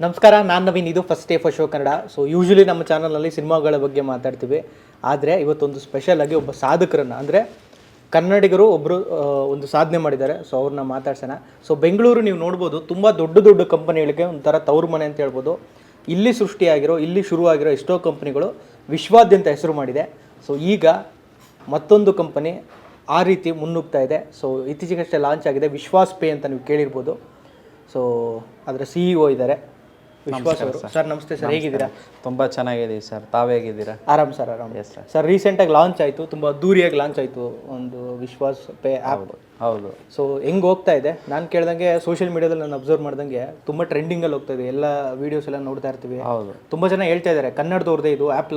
ನಮಸ್ಕಾರ, ನಾನು ನವೀನ್, ಇದು first day first show Kannada. So usually ನಮ್ಮ ಚಾನಲ್ನಲ್ಲಿ ಸಿನಿಮಾಗಳ ಬಗ್ಗೆ ಮಾತಾಡ್ತೀವಿ. ಆದರೆ, ಇವತ್ತೊಂದು ಸ್ಪೆಷಲ್ ಆಗಿ ಒಬ್ಬ ಸಾಧಕರನ್ನು, ಅಂದರೆ ಕನ್ನಡಿಗರು ಒಬ್ಬರು ಒಂದು ಸಾಧನೆ ಮಾಡಿದ್ದಾರೆ. ಸೊ ಅವ್ರನ್ನ ಮಾತಾಡ್ಸೋಣ. ಸೊ ಬೆಂಗಳೂರು ನೀವು ನೋಡ್ಬೋದು, ತುಂಬ ದೊಡ್ಡ ದೊಡ್ಡ ಕಂಪನಿಗಳಿಗೆ ಒಂಥರ ತವ್ರ ಮನೆ ಅಂತ ಹೇಳ್ಬೋದು. ಇಲ್ಲಿ ಸೃಷ್ಟಿಯಾಗಿರೋ, ಇಲ್ಲಿ ಶುರುವಾಗಿರೋ ಎಷ್ಟೋ ಕಂಪನಿಗಳು ವಿಶ್ವಾದ್ಯಂತ ಹೆಸರು ಮಾಡಿದೆ. ಸೊ ಈಗ ಮತ್ತೊಂದು ಕಂಪನಿ ಆ ರೀತಿ ಮುನ್ನುಗ್ತಾ ಇದೆ. ಸೊ ಇತ್ತೀಚೆಗಷ್ಟೇ ಲಾಂಚ್ ಆಗಿದೆ ವಿಶ್ವಾಸ್ ಪೇ ಅಂತ ನೀವು ಕೇಳಿರ್ಬೋದು. ಸೊ ಅದರ ಸಿ ಇ ಒ ಇದ್ದಾರೆ. ವಿಶ್ವಾಸ್ ಅವರು. ಸರ್. ನಮಸ್ತೆ ಸರ್. ಹೇಗಿದ್ದೀರಾ? ತುಂಬ ಚೆನ್ನಾಗಿದ್ದೀವಿ ಸರ್. ತಾವು ಹೇಗಿದ್ದೀರಾ? ಆರಾಮ್ ಸರ್ ಆರಾಮ್. ಎಸ್ ಸರ್ ಸರ್ ರೀಸೆಂಟಾಗಿ ಲಾಂಚ್ ಆಯಿತು. ತುಂಬ ಅದ್ದೂರಿಯಾಗಿ ಲಾಂಚ್ ಆಯಿತು ಒಂದು ವಿಶ್ವಾಸ್ ಪೇ ಆ್ಯಪ್ ಹೌದು ಸೊ ಹೆಂಗೆ ಹೋಗ್ತಾ ಇದೆ? ನಾನು ಕೇಳ್ದಂಗೆ ಸೋಷಿಯಲ್ ಮೀಡಿಯಾದಲ್ಲಿ ನಾನು ಅಬ್ಸರ್ವ್ ಮಾಡ್ದಂಗೆ ತುಂಬ ಟ್ರೆಂಡಿಂಗಲ್ಲಿ ಹೋಗ್ತಾ ಇದೆ. ಎಲ್ಲ ವೀಡಿಯೋಸ್ ಎಲ್ಲ ನೋಡ್ತಾ ಇರ್ತೀವಿ. ಹೌದು. ತುಂಬ ಜನ ಹೇಳ್ತಾ ಇದ್ದಾರೆ ಕನ್ನಡದವ್ರದ್ದೇ ಇದು ಆ್ಯಪ್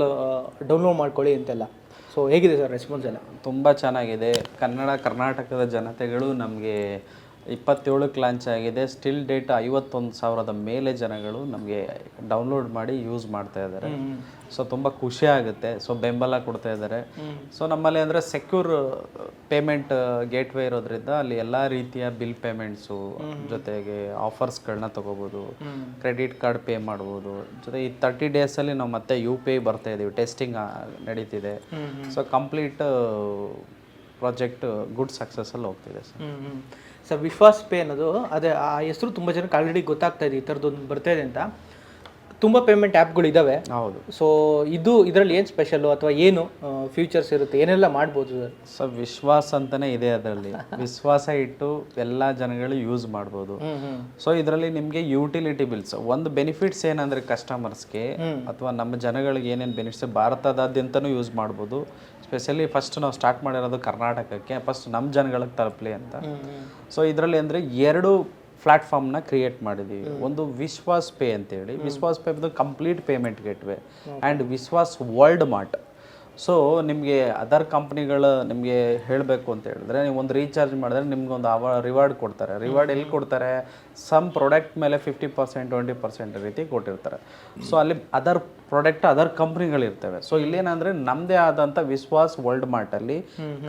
ಡೌನ್ಲೋಡ್ ಮಾಡ್ಕೊಳ್ಳಿ ಅಂತೆಲ್ಲ. ಸೊ ಹೇಗಿದೆ ಸರ್ ರೆಸ್ಪಾನ್ಸ್ ಎಲ್ಲ? ತುಂಬ ಚೆನ್ನಾಗಿದೆ. ಕನ್ನಡ ಕರ್ನಾಟಕದ ಜನತೆಗಳು ನಮಗೆ ಇಪ್ಪತ್ತೇಳಕ್ಕೆ ಲಾಂಚ್ ಆಗಿದೆ. ಸ್ಟಿಲ್ ಡೇಟ್ ಐವತ್ತೊಂದು ಸಾವಿರದ ಮೇಲೆ ಜನಗಳು ನಮಗೆ ಡೌನ್ಲೋಡ್ ಮಾಡಿ ಯೂಸ್ ಮಾಡ್ತಾ ಇದ್ದಾರೆ. ಸೊ ತುಂಬ ಖುಷಿ ಆಗುತ್ತೆ. ಸೊ ಬೆಂಬಲ ಕೊಡ್ತಾ ಇದ್ದಾರೆ. ಸೊ ನಮ್ಮಲ್ಲಿ ಅಂದರೆ ಸೆಕ್ಯೂರ್ ಪೇಮೆಂಟ್ ಗೇಟ್ವೇ ಇರೋದ್ರಿಂದ ಅಲ್ಲಿ ಎಲ್ಲ ರೀತಿಯ ಬಿಲ್ ಪೇಮೆಂಟ್ಸು ಜೊತೆಗೆ ಆಫರ್ಸ್ಗಳನ್ನ ತಗೋಬೋದು. ಕ್ರೆಡಿಟ್ ಕಾರ್ಡ್ ಪೇ ಮಾಡ್ಬೋದು. ಜೊತೆ ಈ ತರ್ಟಿ ಡೇಸಲ್ಲಿ ನಾವು ಮತ್ತೆ ಯು ಪಿ ಐ ಬರ್ತಾ ಇದ್ದೀವಿ ಟೆಸ್ಟಿಂಗ್ ನಡೀತಿದೆ. ಸೊ ಕಂಪ್ಲೀಟ್ ಪ್ರಾಜೆಕ್ಟ್ ಗುಡ್ ಸಕ್ಸಸ್ಸಲ್ಲಿ ಹೋಗ್ತಿದೆ ಸರ್. ಸರ್ ವಿಶ್ವಾಸ್ ಪೇ ಅನ್ನೋದು ಅದೇ ಆ ಹೆಸರು ತುಂಬ ಜನಕ್ಕೆ ಆಲ್ರೆಡಿ ಗೊತ್ತಾಗ್ತಾ ಇದೆ ಈ ಥರದ್ದೊಂದು ಬರ್ತಾ ಇದೆ ಅಂತ. ತುಂಬ ಪೇಮೆಂಟ್ ಆ್ಯಪ್ಗಳು ಇದ್ದಾವೆ ಹೌದು. ಸೊ ಇದು ಇದರಲ್ಲಿ ಏನು ಸ್ಪೆಷಲು ಅಥವಾ ಏನು ಫ್ಯೂಚರ್ಸ್ ಇರುತ್ತೆ ಏನೆಲ್ಲ ಮಾಡ್ಬೋದು ಸರ್? ಸೊ ವಿಶ್ವಾಸ ಅಂತಲೇ ಇದೆ ಅದರಲ್ಲಿ. ವಿಶ್ವಾಸ ಇಟ್ಟು ಎಲ್ಲ ಜನಗಳು ಯೂಸ್ ಮಾಡ್ಬೋದು. ಸೊ ಇದರಲ್ಲಿ ನಿಮಗೆ ಯುಟಿಲಿಟಿ ಬಿಲ್ಸ್ ಒಂದು ಬೆನಿಫಿಟ್ಸ್ ಏನಂದ್ರೆ ಕಸ್ಟಮರ್ಸ್ಗೆ ಅಥವಾ ನಮ್ಮ ಜನಗಳಿಗೆ ಏನೇನು ಬೆನಿಫಿಟ್ಸ್ ಭಾರತದಾದ್ಯಂತನೂ ಯೂಸ್ ಮಾಡ್ಬೋದು. ಸ್ಪೆಷಲಿ ಫಸ್ಟ್ ನಾವು ಸ್ಟಾರ್ಟ್ ಮಾಡಿರೋದು ಕರ್ನಾಟಕಕ್ಕೆ ಫಸ್ಟ್ ನಮ್ಮ ಜನಗಳಿಗೆ ತಲುಪಲಿ ಅಂತ. ಸೊ ಇದರಲ್ಲಿ ಅಂದರೆ ಎರಡು ಪ್ಲಾಟ್ಫಾರ್ಮ್ನ ಕ್ರಿಯೇಟ್ ಮಾಡಿದ್ದೀವಿ ಒಂದು ವಿಶ್ವಾಸ್ ಪೇ ಅಂತೇಳಿ. ವಿಶ್ವಾಸ್ ಪೇ ಬಂದು complete payment gateway and Vishwas world mart so ನಿಮಗೆ ಅದರ್ ಕಂಪ್ನಿಗಳು ನಿಮಗೆ ಹೇಳಬೇಕು ಅಂತ ಹೇಳಿದ್ರೆ ನೀವು ಒಂದು ರೀಚಾರ್ಜ್ ಮಾಡಿದ್ರೆ ನಿಮ್ಗೆ ಒಂದು ಅವ ರಿವಾರ್ಡ್ ಕೊಡ್ತಾರೆ. ರಿವಾರ್ಡ್ ಎಲ್ಲಿ ಕೊಡ್ತಾರೆ? ಸಮ್ ಪ್ರಾಡಕ್ಟ್ ಮೇಲೆ ಫಿಫ್ಟಿ ಪರ್ಸೆಂಟ್ ಟ್ವೆಂಟಿ ಪರ್ಸೆಂಟ್ ರೀತಿ ಕೊಟ್ಟಿರ್ತಾರೆ. ಸೊ ಅಲ್ಲಿ ಅದರ್ ಪ್ರಾಡಕ್ಟ್ ಅದರ್ ಕಂಪ್ನಿಗಳಿರ್ತವೆ ಸೊ ಇಲ್ಲೇನಂದ್ರೆ ನಮ್ಮದೇ ಆದಂಥ Vishwas world ಮಾರ್ಟಲ್ಲಿ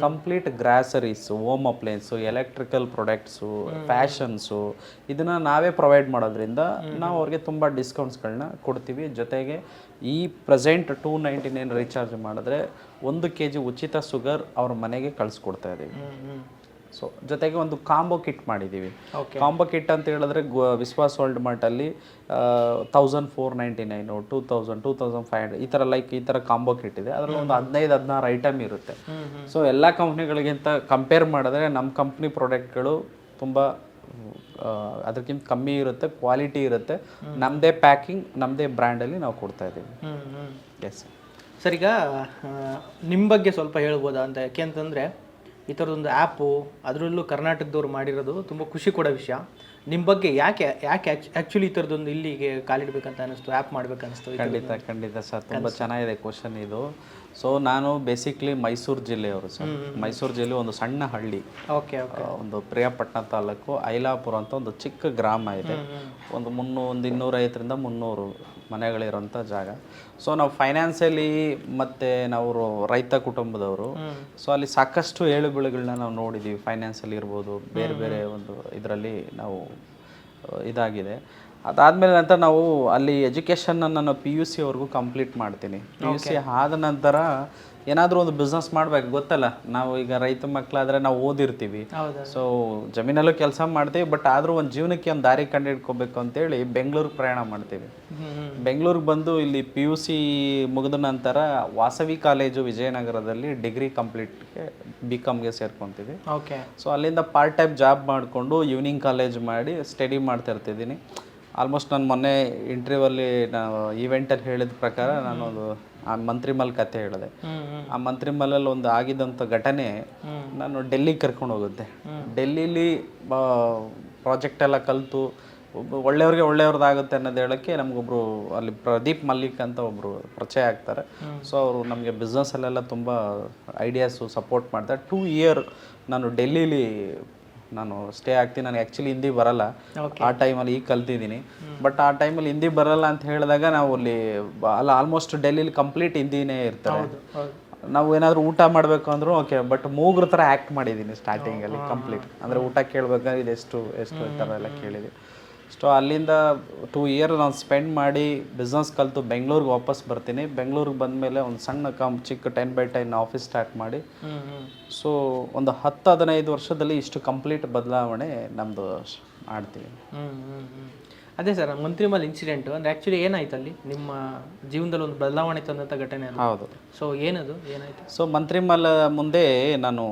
complete groceries home. Appliances electrical products fashions ಇದನ್ನು ನಾವೇ ಪ್ರೊವೈಡ್ ಮಾಡೋದ್ರಿಂದ ನಾವು ಅವ್ರಿಗೆ ತುಂಬ ಡಿಸ್ಕೌಂಟ್ಸ್ಗಳನ್ನ ಕೊಡ್ತೀವಿ. ಜೊತೆಗೆ ಈ present two ninety nine recharge ಮಾಡಿದ್ರೆ ಒಂದು ಕೆ ಜಿ ಉಚಿತ ಶುಗರ್ ಅವ್ರ ಮನೆಗೆ ಕಳಿಸ್ಕೊಡ್ತಾ ಇದ್ದೀವಿ ಸೊ ಜೊತೆಗೆ ಒಂದು ಕಾಂಬೋ ಕಿಟ್ ಮಾಡಿದ್ದೀವಿ. ಕಾಂಬೋ ಕಿಟ್ ಅಂತ ಹೇಳಿದ್ರೆ Vishwas world ಮಾರ್ಟಲ್ಲಿ thousand four ninety nine two thousand two thousand five hundred ಈ ಥರ ಲೈಕ್ ಈ ಥರ ಕಾಂಬೋ ಕಿಟ್ ಇದೆ. ಅದರಲ್ಲಿ ಒಂದು ಹದಿನೈದು ಹದಿನಾರು ಐಟಮ್ ಇರುತ್ತೆ. ಸೊ ಎಲ್ಲ ಕಂಪ್ನಿಗಳಿಗಿಂತ ಕಂಪೇರ್ ಮಾಡಿದ್ರೆ ನಮ್ಮ ಕಂಪ್ನಿ ಪ್ರಾಡಕ್ಟ್ಗಳು ತುಂಬ ಅದಕ್ಕಿಂತ ಕಮ್ಮಿ ಇರುತ್ತೆ ಕ್ವಾಲಿಟಿ ಇರುತ್ತೆ. ನಮ್ಮದೇ ಪ್ಯಾಕಿಂಗ್ ನಮ್ಮದೇ ಬ್ರ್ಯಾಂಡಲ್ಲಿ ನಾವು ಕೊಡ್ತಾ ಇದ್ದೀವಿ. ಎಸ್ ಸರ್ ಈಗ ನಿಮ್ಮ ಬಗ್ಗೆ ಸ್ವಲ್ಪ ಹೇಳ್ಬೋದಾ ಅಂತ ಯಾಕೆಂತಂದರೆ ಈ ಥರದೊಂದು ಆ್ಯಪು ಅದರಲ್ಲೂ ಕರ್ನಾಟಕದವ್ರು ಮಾಡಿರೋದು ತುಂಬ ಖುಷಿ ಕೊಡೋ ವಿಷಯ. ನಿಮ್ಮ ಬಗ್ಗೆ ಯಾಕೆ ಯಾಕೆ ಆ್ಯಕ್ಚುಲಿ ಈ ಥರದೊಂದು ಇಲ್ಲಿಗೆ ಕಾಲಿಡ್ಬೇಕಂತ ಅನಿಸ್ತು ಆ್ಯಪ್ ಮಾಡ್ಬೇಕನ್ನಿಸ್ತು ಖಂಡಿತ ಖಂಡಿತ ಸರ್ ತುಂಬ ಚೆನ್ನಾಗಿದೆ ಕ್ವಶನ್ ಇದು. ಸೊ ನಾನು ಬೇಸಿಕ್ಲಿ ಮೈಸೂರು ಜಿಲ್ಲೆಯವರು ಸರ್. ಮೈಸೂರು ಜಿಲ್ಲೆ ಒಂದು ಸಣ್ಣ ಹಳ್ಳಿ. Okay okay. ಒಂದು ಪ್ರಿಯಾಪಟ್ಟಣ ತಾಲೂಕು ಐಲಾಪುರ ಅಂತ ಒಂದು ಚಿಕ್ಕ ಗ್ರಾಮ ಇದೆ. ಒಂದು ಮುನ್ನೂ ಒಂದು ಇನ್ನೂರೈವತ್ತರಿಂದ ಮುನ್ನೂರು ಮನೆಗಳಿರೋಂಥ ಜಾಗ. ಸೊ ನಾವು ಫೈನಾನ್ಸಿಯಲಿ ಮತ್ತು ನಾವು ರೈತ ಕುಟುಂಬದವರು. ಸೊ ಅಲ್ಲಿ ಸಾಕಷ್ಟು ಏಳು ಬೀಳುಗಳನ್ನ ನಾವು ನೋಡಿದ್ದೀವಿ ಫೈನಾನ್ಸಲ್ಲಿ ಇರ್ಬೋದು ಬೇರೆ ಬೇರೆ ಒಂದು ಇದರಲ್ಲಿ ನಾವು ಇದಾಗಿದೆ. ಅದಾದಮೇಲೆ ನಂತರ ನಾವು ಅಲ್ಲಿ ಎಜುಕೇಷನ್ನ ನಾನು ಪಿ ಯು ಸಿ ಅವ್ರಿಗೂ ಕಂಪ್ಲೀಟ್ ಮಾಡ್ತೀನಿ. ಪಿ ಯು ಸಿ ಆದ ನಂತರ ಏನಾದರೂ ಒಂದು ಬಿಸ್ನೆಸ್ ಮಾಡ್ಬೇಕು ಗೊತ್ತಲ್ಲ? ನಾವು ಈಗ ರೈತ ಮಕ್ಕಳಾದರೆ ನಾವು ಓದಿರ್ತೀವಿ. ಸೊ ಜಮೀನಲ್ಲೂ ಕೆಲಸ ಮಾಡ್ತೀವಿ ಬಟ್ ಆದರೂ ಒಂದು ಜೀವನಕ್ಕೆ ಒಂದು ದಾರಿ ಕಂಡು ಹಿಡ್ಕೋಬೇಕು ಅಂತೇಳಿ ಬೆಂಗಳೂರಿಗೆ ಪ್ರಯಾಣ ಮಾಡ್ತೀವಿ. ಬೆಂಗಳೂರಿಗೆ ಬಂದು ಇಲ್ಲಿ ಪಿ ಯು ಸಿ ಮುಗಿದ ನಂತರ ವಾಸವಿ ಕಾಲೇಜು ವಿಜಯನಗರದಲ್ಲಿ ಡಿಗ್ರಿ ಕಂಪ್ಲೀಟ್ಗೆ ಬಿ ಕಾಮ್ಗೆ ಸೇರ್ಕೊತೀವಿ. ಓಕೆ ಸೊ ಅಲ್ಲಿಂದ ಪಾರ್ಟ್ ಟೈಮ್ ಜಾಬ್ ಮಾಡಿಕೊಂಡು ಈವ್ನಿಂಗ್ ಕಾಲೇಜ್ ಮಾಡಿ ಸ್ಟಡಿ ಮಾಡ್ತಾ ಇರ್ತಿದ್ದೀನಿ ಆಲ್ಮೋಸ್ಟ್ ನಾನು ಮೊನ್ನೆ ಇಂಟರ್ವ್ಯೂವಲ್ಲಿ ನಾವು ಈವೆಂಟಲ್ಲಿ ಹೇಳಿದ ಪ್ರಕಾರ ನಾನು ಒಂದು, ಆ ಮಂತ್ರಿಮಲ್ ಕತೆ ಹೇಳಿದೆ. ಆ ಮಂತ್ರಿಮಲಲ್ಲಿ ಒಂದು ಆಗಿದ್ದಂಥ ಘಟನೆ ನಾನು ಡೆಲ್ಲಿಗೆ ಕರ್ಕೊಂಡು ಹೋಗುತ್ತೆ. ಡೆಲ್ಲಿಲಿ ಪ್ರಾಜೆಕ್ಟ್ ಎಲ್ಲ ಕಲಿತು, ಒಬ್ಬ ಒಳ್ಳೆಯವ್ರಿಗೆ ಒಳ್ಳೆಯವ್ರದ್ದಾಗುತ್ತೆ ಅನ್ನೋದು ಹೇಳೋಕ್ಕೆ ನಮಗೊಬ್ರು ಅಲ್ಲಿ ಪ್ರದೀಪ್ ಮಲ್ಲಿಕ್ ಅಂತ ಒಬ್ಬರು ಪರಿಚಯ ಆಗ್ತಾರೆ. ಸೊ ಅವರು ನಮಗೆ ಬಿಸ್ನೆಸ್ಸಲ್ಲೆಲ್ಲ ತುಂಬ ಐಡಿಯಾಸು ಸಪೋರ್ಟ್ ಮಾಡ್ತಾರೆ. ಟೂ ಇಯರ್ ನಾನು ಡೆಲ್ಲಿಲಿ ನಾನು ಸ್ಟೇ ಆಗ್ತೀನಿ. ನನಗೆ ಆ್ಯಕ್ಚುಲಿ ಹಿಂದಿ ಬರಲ್ಲ. ಆ ಟೈಮಲ್ಲಿ ಈಗ ಕಲ್ತಿದ್ದೀನಿ. ಬಟ್ ಆ ಟೈಮಲ್ಲಿ ಹಿಂದಿ ಬರಲ್ಲ ಅಂತ ಹೇಳಿದಾಗ ನಾವು ಅಲ್ಲಿ ಅಲ್ಲ ಆಲ್ಮೋಸ್ಟ್ ಡೆಲ್ಲಿಲಿ ಕಂಪ್ಲೀಟ್ ಹಿಂದಿನೇ ಇರ್ತಾರೆ. ನಾವು ಏನಾದರೂ ಊಟ ಮಾಡಬೇಕು ಅಂದ್ರೂ ಓಕೆ ಬಟ್ ಮೂಗ್ರ ಥರ ಆ್ಯಕ್ಟ್ ಮಾಡಿದ್ದೀನಿ ಸ್ಟಾರ್ಟಿಂಗಲ್ಲಿ ಕಂಪ್ಲೀಟ್ ಅಂದರೆ ಊಟ ಕೇಳಬೇಕಾದ್ರೆ ಇದೆಷ್ಟು ಎಷ್ಟು ಎಷ್ಟು ಈ ಥರ ಎಲ್ಲ ಕೇಳಿದ್ವಿ ಸೊ ಅಲ್ಲಿಂದ ಟೂ ಇಯರ್ ನಾನು ಸ್ಪೆಂಡ್ ಮಾಡಿ ಬಿಸ್ನೆಸ್ ಕಲಿತು ಬೆಂಗಳೂರಿಗೆ ವಾಪಸ್ ಬರ್ತೀನಿ. ಬೆಂಗಳೂರಿಗೆ ಬಂದಮೇಲೆ ಒಂದು ಸಣ್ಣ ಕಮ್ ಚಿಕ್ಕ ten by ten office start ಮಾಡಿ. ಸೊ ಒಂದು ಹತ್ತು ಹದಿನೈದು ವರ್ಷದಲ್ಲಿ ಇಷ್ಟು ಕಂಪ್ಲೀಟ್ ಬದಲಾವಣೆ ನಮ್ಮದು ಮಾಡ್ತೀವಿ. ಅದೇ ಸರ್ ಮಂತ್ರಿಮಲ್ ಇನ್ಸಿಡೆಂಟ್ ಅಂದ್ರೆ ಆ್ಯಕ್ಚುಲಿ ಏನಾಯ್ತು ಅಲ್ಲಿ? ನಿಮ್ಮ ಜೀವನದಲ್ಲಿ ಒಂದು ಬದಲಾವಣೆ ತಂದಂಥ ಘಟನೆ ಹೌದು. ಸೊ ಏನದು? ಏನಾಯ್ತು? ಸೊ ಮಂತ್ರಿಮಲ್ ಮುಂದೆ ನಾನು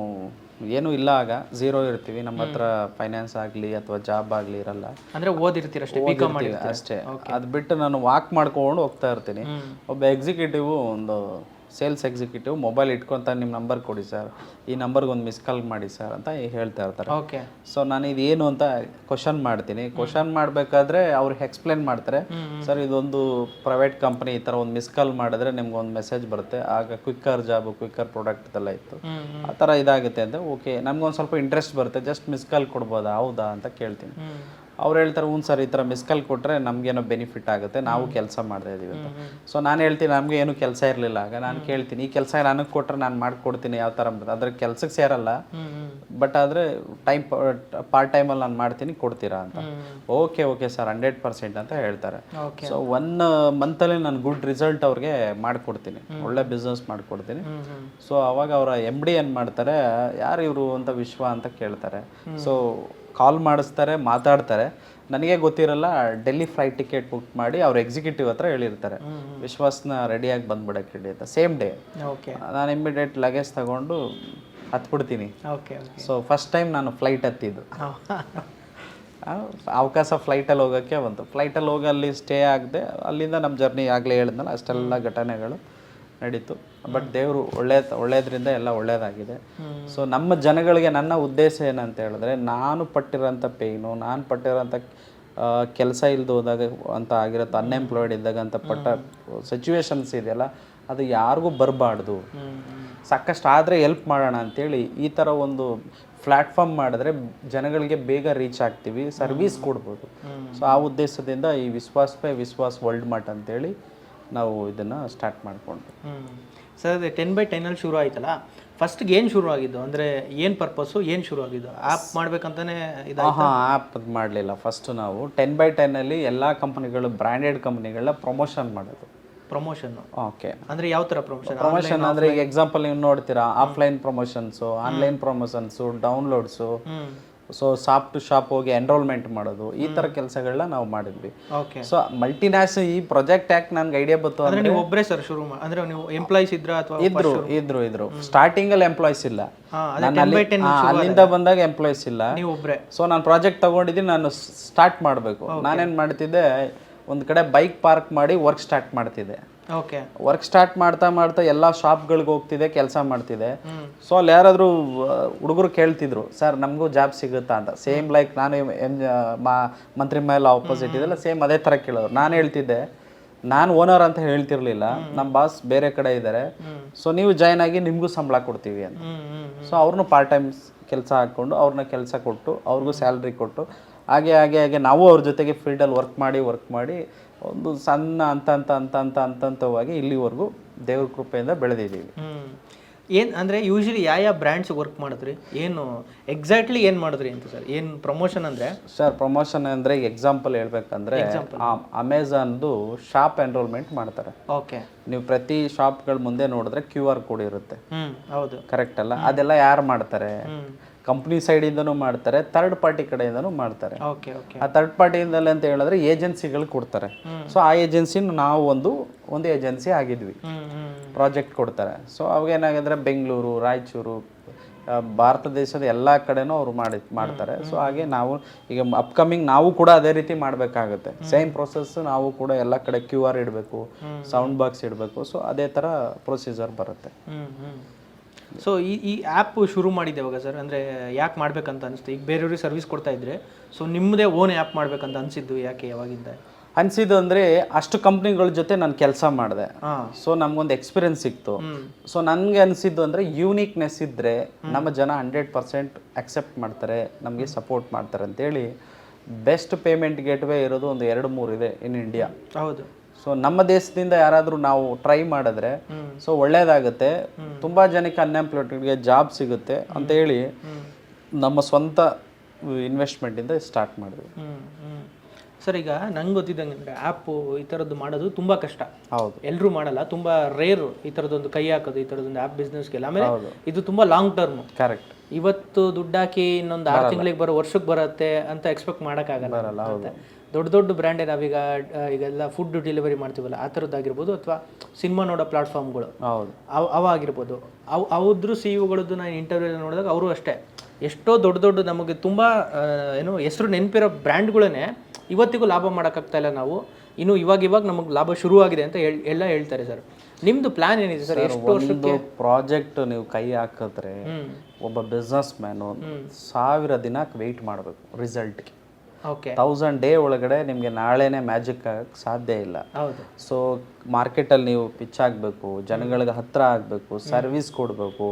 ಏನೂ ಇಲ್ಲ ಆಗ. ಝೀರೋ ಇರ್ತೀವಿ. ನಮ್ಮ ಹತ್ರ ಫೈನಾನ್ಸ್ ಆಗಲಿ ಅಥವಾ ಜಾಬ್ ಆಗಲಿ ಇರಲ್ಲ. ಅಂದ್ರೆ ಓದಿರ್ತೀರ ಅಷ್ಟೇ? ಕಾಮ್ ಅಷ್ಟೇ. ಅದು ಬಿಟ್ಟು ನಾನು ವಾಕ್ ಮಾಡ್ಕೊಂಡು ಹೋಗ್ತಾ ಇರ್ತೀನಿ. ಒಬ್ಬ ಎಕ್ಸಿಕ್ಯೂಟಿವ್ ಒಂದು ಸೇಲ್ಸ್ ಎಕ್ಸಿಕ್ಯೂಟಿವ್ ಮೊಬೈಲ್ ಇಟ್ಕೊಂತ ನಿಮ್ಮ ನಂಬರ್ ಕೊಡಿ ಸರ್. ಈ ನಂಬರ್ಗೆ ಒಂದು ಮಿಸ್ ಕಾಲ್ ಮಾಡಿ ಸರ್ ಅಂತ ಹೇಳ್ತಾ ಇರ್ತಾರೆ. ಓಕೆ. ಸೊ ನಾನು ಇದೇನು ಅಂತ ಕ್ವಶನ್ ಮಾಡ್ತೀನಿ. ಕ್ವಶನ್ ಮಾಡಬೇಕಾದ್ರೆ ಅವ್ರು ಎಕ್ಸ್ಪ್ಲೇನ್ ಮಾಡ್ತಾರೆ. ಸರ್ ಇದೊಂದು ಪ್ರೈವೇಟ್ ಕಂಪ್ನಿ ಈ ಥರ ಒಂದು ಮಿಸ್ ಕಾಲ್ ಮಾಡಿದ್ರೆ ನಿಮ್ಗೆ ಒಂದು ಮೆಸೇಜ್ ಬರುತ್ತೆ. ಆಗ ಕ್ವಿಕ್ಕರ್ ಜಾಬ್ ಕ್ವಿಕ್ಕರ್ ಪ್ರಾಡಕ್ಟ್ ಎಲ್ಲ ಇತ್ತು. ಆ ಥರ ಇದಾಗುತ್ತೆ ಅಂತ. ಓಕೆ ನಮ್ಗೊಂದು ಸ್ವಲ್ಪ ಇಂಟ್ರೆಸ್ಟ್ ಬರುತ್ತೆ. ಜಸ್ಟ್ ಮಿಸ್ ಕಾಲ್ ಕೊಡ್ಬೋದಾ? ಹೌದಾ? ಅಂತ ಕೇಳ್ತೀನಿ. ಅವ್ರು ಹೇಳ್ತಾರೆ ಹ್ಞೂ ಸರ್ ಈ ಥರ ಮಿಸ್ಕಲ್ ಕೊಟ್ಟರೆ ನಮಗೇನೋ ಬೆನಿಫಿಟ್ ಆಗುತ್ತೆ ನಾವು ಕೆಲಸ ಮಾಡ್ತಾ ಇದ್ದೀವಿ ಅಂತ. ಸೊ ನಾನು ಹೇಳ್ತೀನಿ ನಮಗೆ ಏನು ಕೆಲಸ ಇರಲಿಲ್ಲ ಆಗ ನಾನು ಕೇಳ್ತೀನಿ ಈ ಕೆಲಸ ನನಗೆ ಕೊಟ್ಟರೆ ನಾನು ಮಾಡಿಕೊಡ್ತೀನಿ ಯಾವ ಥರ ಅಂತ. ಅದ್ರ ಕೆಲ್ಸಕ್ಕೆ ಸೇರಲ್ಲ ಬಟ್ ಆದರೆ ಟೈಮ್ ಪಾರ್ಟ್ ಟೈಮಲ್ಲಿ ನಾನು ಮಾಡ್ತೀನಿ ಕೊಡ್ತೀರಾ ಅಂತ. Okay okay sir hundred percent ಅಂತ ಹೇಳ್ತಾರೆ. ಸೊ ಒನ್ ಮಂತಲ್ಲಿ ನಾನು ಗುಡ್ ರಿಸಲ್ಟ್ ಅವ್ರಿಗೆ ಮಾಡಿಕೊಡ್ತೀನಿ ಒಳ್ಳೆ ಬಿಸ್ನೆಸ್ ಮಾಡಿಕೊಡ್ತೀನಿ. ಸೊ ಅವಾಗ ಅವರ ಎಂ ಡಿ ಏನು ಮಾಡ್ತಾರೆ ಯಾರು ಇವರು ಅಂತ ವಿಶ್ವ ಅಂತ ಕೇಳ್ತಾರೆ. ಸೊ ಕಾಲ್ ಮಾಡಿಸ್ತಾರೆ ಮಾತಾಡ್ತಾರೆ. ನನಗೆ ಗೊತ್ತಿರಲ್ಲ ಡೆಲ್ಲಿ ಫ್ಲೈಟ್ ಟಿಕೆಟ್ ಬುಕ್ ಮಾಡಿ ಅವ್ರ ಎಕ್ಸಿಕ್ಯೂಟಿವ್ ಹತ್ರ ಹೇಳಿರ್ತಾರೆ. ವಿಶ್ವಾಸ್ನ ರೆಡಿಯಾಗಿ ಬಂದ್ಬಿಡಕ್ಕೆ ಹೇಳಿ ಅಂತ. ಸೇಮ್ ಡೇ ಓಕೆ ನಾನು ಇಮಿಡಿಯೇಟ್ ಲಗೇಜ್ ತಗೊಂಡು ಹತ್ಬಿಡ್ತೀನಿ. ಸೊ ಫಸ್ಟ್ ಟೈಮ್ ನಾನು ಫ್ಲೈಟ್ ಹತ್ತಿದ್ದು. ಅವಕಾಶ ಫ್ಲೈಟಲ್ಲಿ ಹೋಗೋಕ್ಕೆ ಬಂತು. ಫ್ಲೈಟಲ್ಲಿ ಹೋಗಿ ಅಲ್ಲಿ ಸ್ಟೇ ಆಗದೆ ಅಲ್ಲಿಂದ ನಮ್ಮ ಜರ್ನಿ ಆಗಲೇ ಹೇಳಿದ್ನಲ್ಲ ಅಷ್ಟೆಲ್ಲ ಘಟನೆಗಳು. ನಡೀತು. ಬಟ್ ದೇವರು ಒಳ್ಳೆ ಒಳ್ಳೇದ್ರಿಂದ ಎಲ್ಲ ಒಳ್ಳೇದಾಗಿದೆ. ಸೊ ನಮ್ಮ ಜನಗಳಿಗೆ ನನ್ನ ಉದ್ದೇಶ ಏನಂತ ಹೇಳಿದ್ರೆ ನಾನು ಪಟ್ಟಿರೋಂಥ ಪೇಯ್ನು ನಾನು ಪಟ್ಟಿರೋಂಥ ಕೆಲಸ ಇಲ್ದು ಹೋದಾಗ ಅಂತ ಆಗಿರುತ್ತೆ ಅನ್ಎಂಪ್ಲಾಯ್ಡ್ ಇದ್ದಾಗ ಅಂತ ಪಟ್ಟ ಸಿಚುವೇಶನ್ಸ್ ಇದೆಯಲ್ಲ ಅದು ಯಾರಿಗೂ ಬರಬಾರ್ದು. ಸಾಕಷ್ಟು ಆದರೆ ಎಲ್ಪ್ ಮಾಡೋಣ ಅಂತೇಳಿ ಈ ಥರ ಒಂದು ಪ್ಲಾಟ್ಫಾರ್ಮ್ ಮಾಡಿದ್ರೆ ಜನಗಳಿಗೆ ಬೇಗ ರೀಚ್ ಆಗ್ತೀವಿ ಸರ್ವಿಸ್ ಕೊಡ್ಬೋದು. ಸೊ ಆ ಉದ್ದೇಶದಿಂದ ಈ ವಿಶ್ವಾಸ ಪೇ ವಿಶ್ವಾಸ್ ವರ್ಲ್ಡ್ ಮಾರ್ಟ್ ಅಂತೇಳಿ ನಾವು ಇದನ್ನು ಸ್ಟಾರ್ಟ್ ಮಾಡಿಕೊಂಡ್ವಿ. ಸರ್ ಅದೇ ಟೆನ್ ಬೈ ಟೆನ್ನಲ್ಲಿ ಶುರು ಆಯ್ತಲ್ಲ? ಫಸ್ಟ್ಗೆ ಏನು ಶುರು ಆಗಿದ್ದು ಅಂದರೆ ಏನು ಪರ್ಪಸ್ಸು ಏನು ಶುರು ಆಗಿದ್ದು ಆ್ಯಪ್ ಮಾಡ್ಬೇಕಂತಾನೆ ಇದು ಹಾಂ ಆ್ಯಪ್ ಮಾಡಲಿಲ್ಲ. ಫಸ್ಟ್ ನಾವು ಟೆನ್ ಬೈ ಟೆನ್ನಲ್ಲಿ ಎಲ್ಲ ಕಂಪ್ನಿಗಳು ಬ್ರ್ಯಾಂಡೆಡ್ ಕಂಪ್ನಿಗಳನ್ನ ಪ್ರಮೋಷನ್ ಮಾಡೋದು. ಪ್ರಮೋಷನ್ ಓಕೆ ಅಂದರೆ ಯಾವ ಥರ ಪ್ರಮೋಷನ್ ಪ್ರಮೋಷನ್ ಅಂದರೆ ಈಗ ಎಕ್ಸಾಂಪಲ್ ನೀವು ನೋಡ್ತೀರಾ? Offline promotions online promotions downloads so soft to shop ಹೋಗಿ ಎನ್ರೋಲ್ಮೆಂಟ್ ಮಾಡೋದು ಈ ಥರ ಕೆಲಸಗಳನ್ನ ನಾವು ಮಾಡಿದ್ವಿ. ಸೊ ಮಲ್ಟಿನ್ಯಾಷನಲ್ ಈ ಪ್ರಾಜೆಕ್ಟ್ ಯಾಕೆ ನನ್ಗೆ ಐಡಿಯಾ ಬಂತು ಅಂದ್ರೆ ನೀವು ಒಬ್ಬರೇ ಸರ್ ಶುರು ಅಂದ್ರೆ ನೀವು ಎಂಪ್ಲಾಯ್ಸ್ ಇದ್ರ ಅಥವಾ ಇದ್ರು ಇದ್ರು ಇದ್ರು. ಸ್ಟಾರ್ಟಿಂಗ್ ಅಲ್ಲಿ ಎಂಪ್ಲಾಯ್ಸ್ ಇಲ್ಲ. ಅಲ್ಲಿಂದ ಬಂದಾಗ ಎಂಪ್ಲಾಯ್ಸ್ ಇಲ್ಲ. ನೀವು ಒಬ್ಬರೇ ಸೊ ನಾನು ಪ್ರಾಜೆಕ್ಟ್ ತಗೊಂಡಿದ್ದೀನಿ ನಾನು ಸ್ಟಾರ್ಟ್ ಮಾಡಬೇಕು. ನಾನೇನು ಮಾಡ್ತಿದ್ದೆ ಒಂದು ಕಡೆ ಬೈಕ್ ಪಾರ್ಕ್ ಮಾಡಿ ವರ್ಕ್ ಸ್ಟಾರ್ಟ್ ಮಾಡ್ತಿದ್ದೆ. ವರ್ಕ್ ಸ್ಟಾರ್ಟ್ ಮಾಡ್ತಾ ಮಾಡ್ತಾ ಎಲ್ಲ ಶಾಪ್ಗಳಿಗೆ ಹೋಗ್ತಿದೆ ಕೆಲಸ ಮಾಡ್ತಿದೆ. ಸೊ ಅಲ್ಲಿ ಯಾರಾದರೂ ಹುಡುಗರು ಕೇಳ್ತಿದ್ರು ಸರ್ ನಮಗೂ ಜಾಬ್ ಸಿಗುತ್ತಾ ಅಂತ. ಸೇಮ್ ಲೈಕ್ ನಾನು ಎಂ ಮಂತ್ರಿ ಮೇಲೆ ಆಪೋಸಿಟ್ ಇದೆಲ್ಲ ಸೇಮ್ ಅದೇ ಥರ ಕೇಳೋರು. ನಾನು ಹೇಳ್ತಿದ್ದೆ ನಾನು ಓನರ್ ಅಂತ ಹೇಳ್ತಿರ್ಲಿಲ್ಲ. ನಮ್ಮ ಬಾಸ್ ಬೇರೆ ಕಡೆ ಇದ್ದಾರೆ ಸೊ ನೀವು ಜಾಯ್ನ್ ಆಗಿ ನಿಮಗೂ ಸಂಬಳ ಕೊಡ್ತೀವಿ ಅಂತ. ಸೊ ಅವ್ರನ್ನೂ ಪಾರ್ಟ್ ಟೈಮ್ ಕೆಲಸ ಹಾಕ್ಕೊಂಡು ಅವ್ರನ್ನ ಕೆಲಸ ಕೊಟ್ಟು ಅವ್ರಿಗೂ ಸ್ಯಾಲ್ರಿ ಕೊಟ್ಟು ಹಾಗೆ ಹಾಗೆ ಹಾಗೆ ನಾವು ಅವ್ರ ಜೊತೆಗೆ ಫೀಲ್ಡಲ್ಲಿ ವರ್ಕ್ ಮಾಡಿ ವರ್ಕ್ ಮಾಡಿ ಒಂದು ಸಣ್ಣ ಅಂತ ಅಂತ ಅಂತ ಅಂತ ಅಂತಂತವಾಗಿ ಇಲ್ಲಿವರೆಗೂ ದೇವ್ರ ಕೃಪೆಯಿಂದ ಬೆಳೆದಿದ್ದೀವಿ. ಏನು ಅಂದರೆ ಯೂಶ್ವಲಿ ಯಾವ ಯಾವ ಬ್ರ್ಯಾಂಡ್ಸ್ ವರ್ಕ್ ಮಾಡಿದ್ರಿ? ಏನು ಎಕ್ಸಾಕ್ಟ್ಲಿ ಏನು ಮಾಡಿದ್ರಿ ಅಂತ ಸರ್? ಏನು ಪ್ರಮೋಷನ್ ಅಂದರೆ? ಸರ್ ಪ್ರಮೋಷನ್ ಅಂದರೆ ಎಕ್ಸಾಂಪಲ್ ಹೇಳ್ಬೇಕಂದ್ರೆ ಅಮೆಝಾನ್ದು ಶಾಪ್ ಎನ್ರೋಲ್ಮೆಂಟ್ ಮಾಡ್ತಾರೆ. ಓಕೆ ನೀವು ಪ್ರತಿ ಶಾಪ್ಗಳ ಮುಂದೆ ನೋಡಿದ್ರೆ ಕ್ಯೂ ಆರ್ ಕೋಡ್ ಇರುತ್ತೆ. ಹೌದು. ಕರೆಕ್ಟ್ ಅಲ್ಲ? ಅದೆಲ್ಲ ಯಾರು ಮಾಡ್ತಾರೆ? ಕಂಪ್ನಿ ಸೈಡಿಂದನೂ ಮಾಡ್ತಾರೆ ಥರ್ಡ್ ಪಾರ್ಟಿ ಕಡೆಯಿಂದನೂ ಮಾಡ್ತಾರೆ. ಆ ಥರ್ಡ್ ಪಾರ್ಟಿಯಿಂದಲೇ ಅಂತ ಹೇಳಿದ್ರೆ ಏಜೆನ್ಸಿಗಳು ಕೊಡ್ತಾರೆ. ಸೊ ಆ ಏಜೆನ್ಸಿನ ನಾವು ಒಂದು ಒಂದು ಏಜೆನ್ಸಿ ಆಗಿದ್ವಿ. ಪ್ರಾಜೆಕ್ಟ್ ಕೊಡ್ತಾರೆ. ಸೊ ಅವಾಗ ಏನಾಗಿದ್ರೆ ಬೆಂಗಳೂರು ರಾಯಚೂರು ಭಾರತ ದೇಶದ ಎಲ್ಲ ಕಡೆನೂ ಅವರು ಮಾಡಿ ಮಾಡ್ತಾರೆ. ಸೊ ಹಾಗೆ ನಾವು ಈಗ ಅಪ್ಕಮಿಂಗ್ ನಾವು ಕೂಡ ಅದೇ ರೀತಿ ಮಾಡಬೇಕಾಗುತ್ತೆ. ಸೇಮ್ ಪ್ರೊಸೆಸ್ ನಾವು ಕೂಡ ಎಲ್ಲ ಕಡೆ ಕ್ಯೂ ಆರ್ ಇಡಬೇಕು ಸೌಂಡ್ ಬಾಕ್ಸ್ ಇಡಬೇಕು. ಸೊ ಅದೇ ಥರ ಪ್ರೊಸೀಜರ್ ಬರುತ್ತೆ. ಸೊ ಈ ಈ ಆ್ಯಪ್ ಶುರು ಮಾಡಿದ್ದೆ ಇವಾಗ ಸರ್ ಅಂದರೆ ಯಾಕೆ ಮಾಡ್ಬೇಕಂತ ಅನಿಸ್ತು. ಈಗ ಬೇರೆಯವ್ರಿಗೆ ಸರ್ವಿಸ್ ಕೊಡ್ತಾ ಇದ್ರೆ ಸೊ ನಿಮ್ಮದೇ ಓನ್ ಆ್ಯಪ್ ಮಾಡ್ಬೇಕಂತ ಅನಿಸಿದ್ದು ಯಾಕೆ ಯಾವಾಗಿಂದ? ಅನಿಸಿದ್ದು ಅಂದರೆ ಅಷ್ಟು ಕಂಪ್ನಿಗಳ ಜೊತೆ ನಾನು ಕೆಲಸ ಮಾಡಿದೆ. ಸೊ ನಮಗೊಂದು ಎಕ್ಸ್ಪೀರಿಯನ್ಸ್ ಸಿಕ್ತು. ಸೊ ನನಗೆ ಅನಿಸಿದ್ದು ಅಂದರೆ ಯೂನಿಕ್ನೆಸ್ ಇದ್ದರೆ ನಮ್ಮ ಜನ ಹಂಡ್ರೆಡ್ ಪರ್ಸೆಂಟ್ ಅಕ್ಸೆಪ್ಟ್ ಮಾಡ್ತಾರೆ ನಮಗೆ ಸಪೋರ್ಟ್ ಮಾಡ್ತಾರೆ ಅಂತೇಳಿ. ಬೆಸ್ಟ್ ಪೇಮೆಂಟ್ ಗೇಟ್ವೇ ಇರೋದು ಒಂದು ಎರಡು ಮೂರು ಇದೆ ಇನ್ ಇಂಡಿಯಾ ಹೌದು. ಸೊ ನಮ್ಮ ದೇಶದಿಂದ ಯಾರಾದರೂ ನಾವು ಟ್ರೈ ಮಾಡಿದ್ರೆ ಸೊ ಒಳ್ಳೇದಾಗುತ್ತೆ. ತುಂಬ ಜನಕ್ಕೆ ಅನ್ಎಂಪ್ಲಾಯ್ಡ್ಗೆ ಜಾಬ್ ಸಿಗುತ್ತೆ ಅಂತ ಹೇಳಿ ನಮ್ಮ ಸ್ವಂತ ಇನ್ವೆಸ್ಟ್ಮೆಂಟಿಂದ ಸ್ಟಾರ್ಟ್ ಮಾಡಿದ್ವಿ. ಸರ್ ಈಗ ನಂಗೆ ಗೊತ್ತಿದ್ದಂಗೆ ಅಂದರೆ ಆ್ಯಪು ಈ ಥರದ್ದು ಮಾಡೋದು ತುಂಬ ಕಷ್ಟ. ಹೌದು. ಎಲ್ಲರೂ ಮಾಡಲ್ಲ ತುಂಬ ರೇರು ಈ ಥರದ್ದೊಂದು ಕೈ ಹಾಕೋದು ಈ ಥರದೊಂದು ಆ್ಯಪ್ ಬಿಸ್ನೆಸ್ಗೆಲ್ಲ ಆಮೇಲೆ ಇದು ತುಂಬ ಲಾಂಗ್ ಟರ್ಮ್ ಕರೆಕ್ಟ್ ಇವತ್ತು ದುಡ್ಡು ಹಾಕಿ ಇನ್ನೊಂದು ಆರು ತಿಂಗಳಿಗೆ ಬರೋ ವರ್ಷಕ್ಕೆ ಬರುತ್ತೆ ಅಂತ ಎಕ್ಸ್ಪೆಕ್ಟ್ ಮಾಡೋಕ್ಕಾಗಲ್ಲ ದೊಡ್ಡ ದೊಡ್ಡ ಬ್ರ್ಯಾಂಡ್ ನಾವೀಗ ಈಗೆಲ್ಲ ಫುಡ್ ಡೆಲಿವರಿ ಮಾಡ್ತೀವಲ್ಲ ಆ ಥರದ್ದಾಗಿರ್ಬೋದು ಅಥವಾ ಸಿನಿಮಾ ನೋಡೋ ಪ್ಲಾಟ್ಫಾರ್ಮ್ಗಳು ಹೌದು. ಅವ್ ಅವ ಆಗಿರ್ಬೋದು ಅವು ಅವ್ರ ಸಿ ಇಗಳದ್ದು ನಾನು ಇಂಟರ್ವ್ಯೂ ನೋಡಿದಾಗ ಅವರು ಅಷ್ಟೇ. ಎಷ್ಟೋ ದೊಡ್ಡ ದೊಡ್ಡ ನಮಗೆ ತುಂಬ ಏನು ಹೆಸರು ನೆನಪಿರೋ ಬ್ರ್ಯಾಂಡ್ಗಳೇ ಇವತ್ತಿಗೂ ಲಾಭ ಮಾಡೋಕ್ಕಾಗ್ತಾ ಇಲ್ಲ ನಾವು. ಇನ್ನು ಇವಾಗ ಇವಾಗ ನಮಗೆ ಲಾಭ ಶುರುವಾಗಿದೆ ಅಂತ ಹೇಳ್ ಎಲ್ಲ ಹೇಳ್ತಾರೆ ಸರ್. ನಿಮ್ಮದು ಪ್ಲಾನ್ ಏನಿದೆ ಸರ್? ಎಷ್ಟು ಒಂದು ಪ್ರಾಜೆಕ್ಟ್ ನೀವು ಕೈ ಹಾಕಿದ್ರೆ ಒಬ್ಬ ಬಿಸ್ನೆಸ್ ಮ್ಯಾನು ಸಾವಿರ ದಿನ ವೆಯ್ಟ್ ಮಾಡಬೇಕು ರಿಸಲ್ಟ್ಗೆ ತೌಸಂಡ್ ಡೇ ಒಳಗಡೆ ನಿಮಗೆ ನಾಳೆನೇ ಮ್ಯಾಜಿಕ್ ಆಗಕ್ಕೆ ಸಾಧ್ಯ ಇಲ್ಲ. ಸೊ ಮಾರ್ಕೆಟಲ್ಲಿ ನೀವು ಪಿಚ್ ಆಗಬೇಕು ಜನಗಳಿಗೆ ಹತ್ರ ಆಗಬೇಕು ಸರ್ವಿಸ್ ಕೊಡಬೇಕು.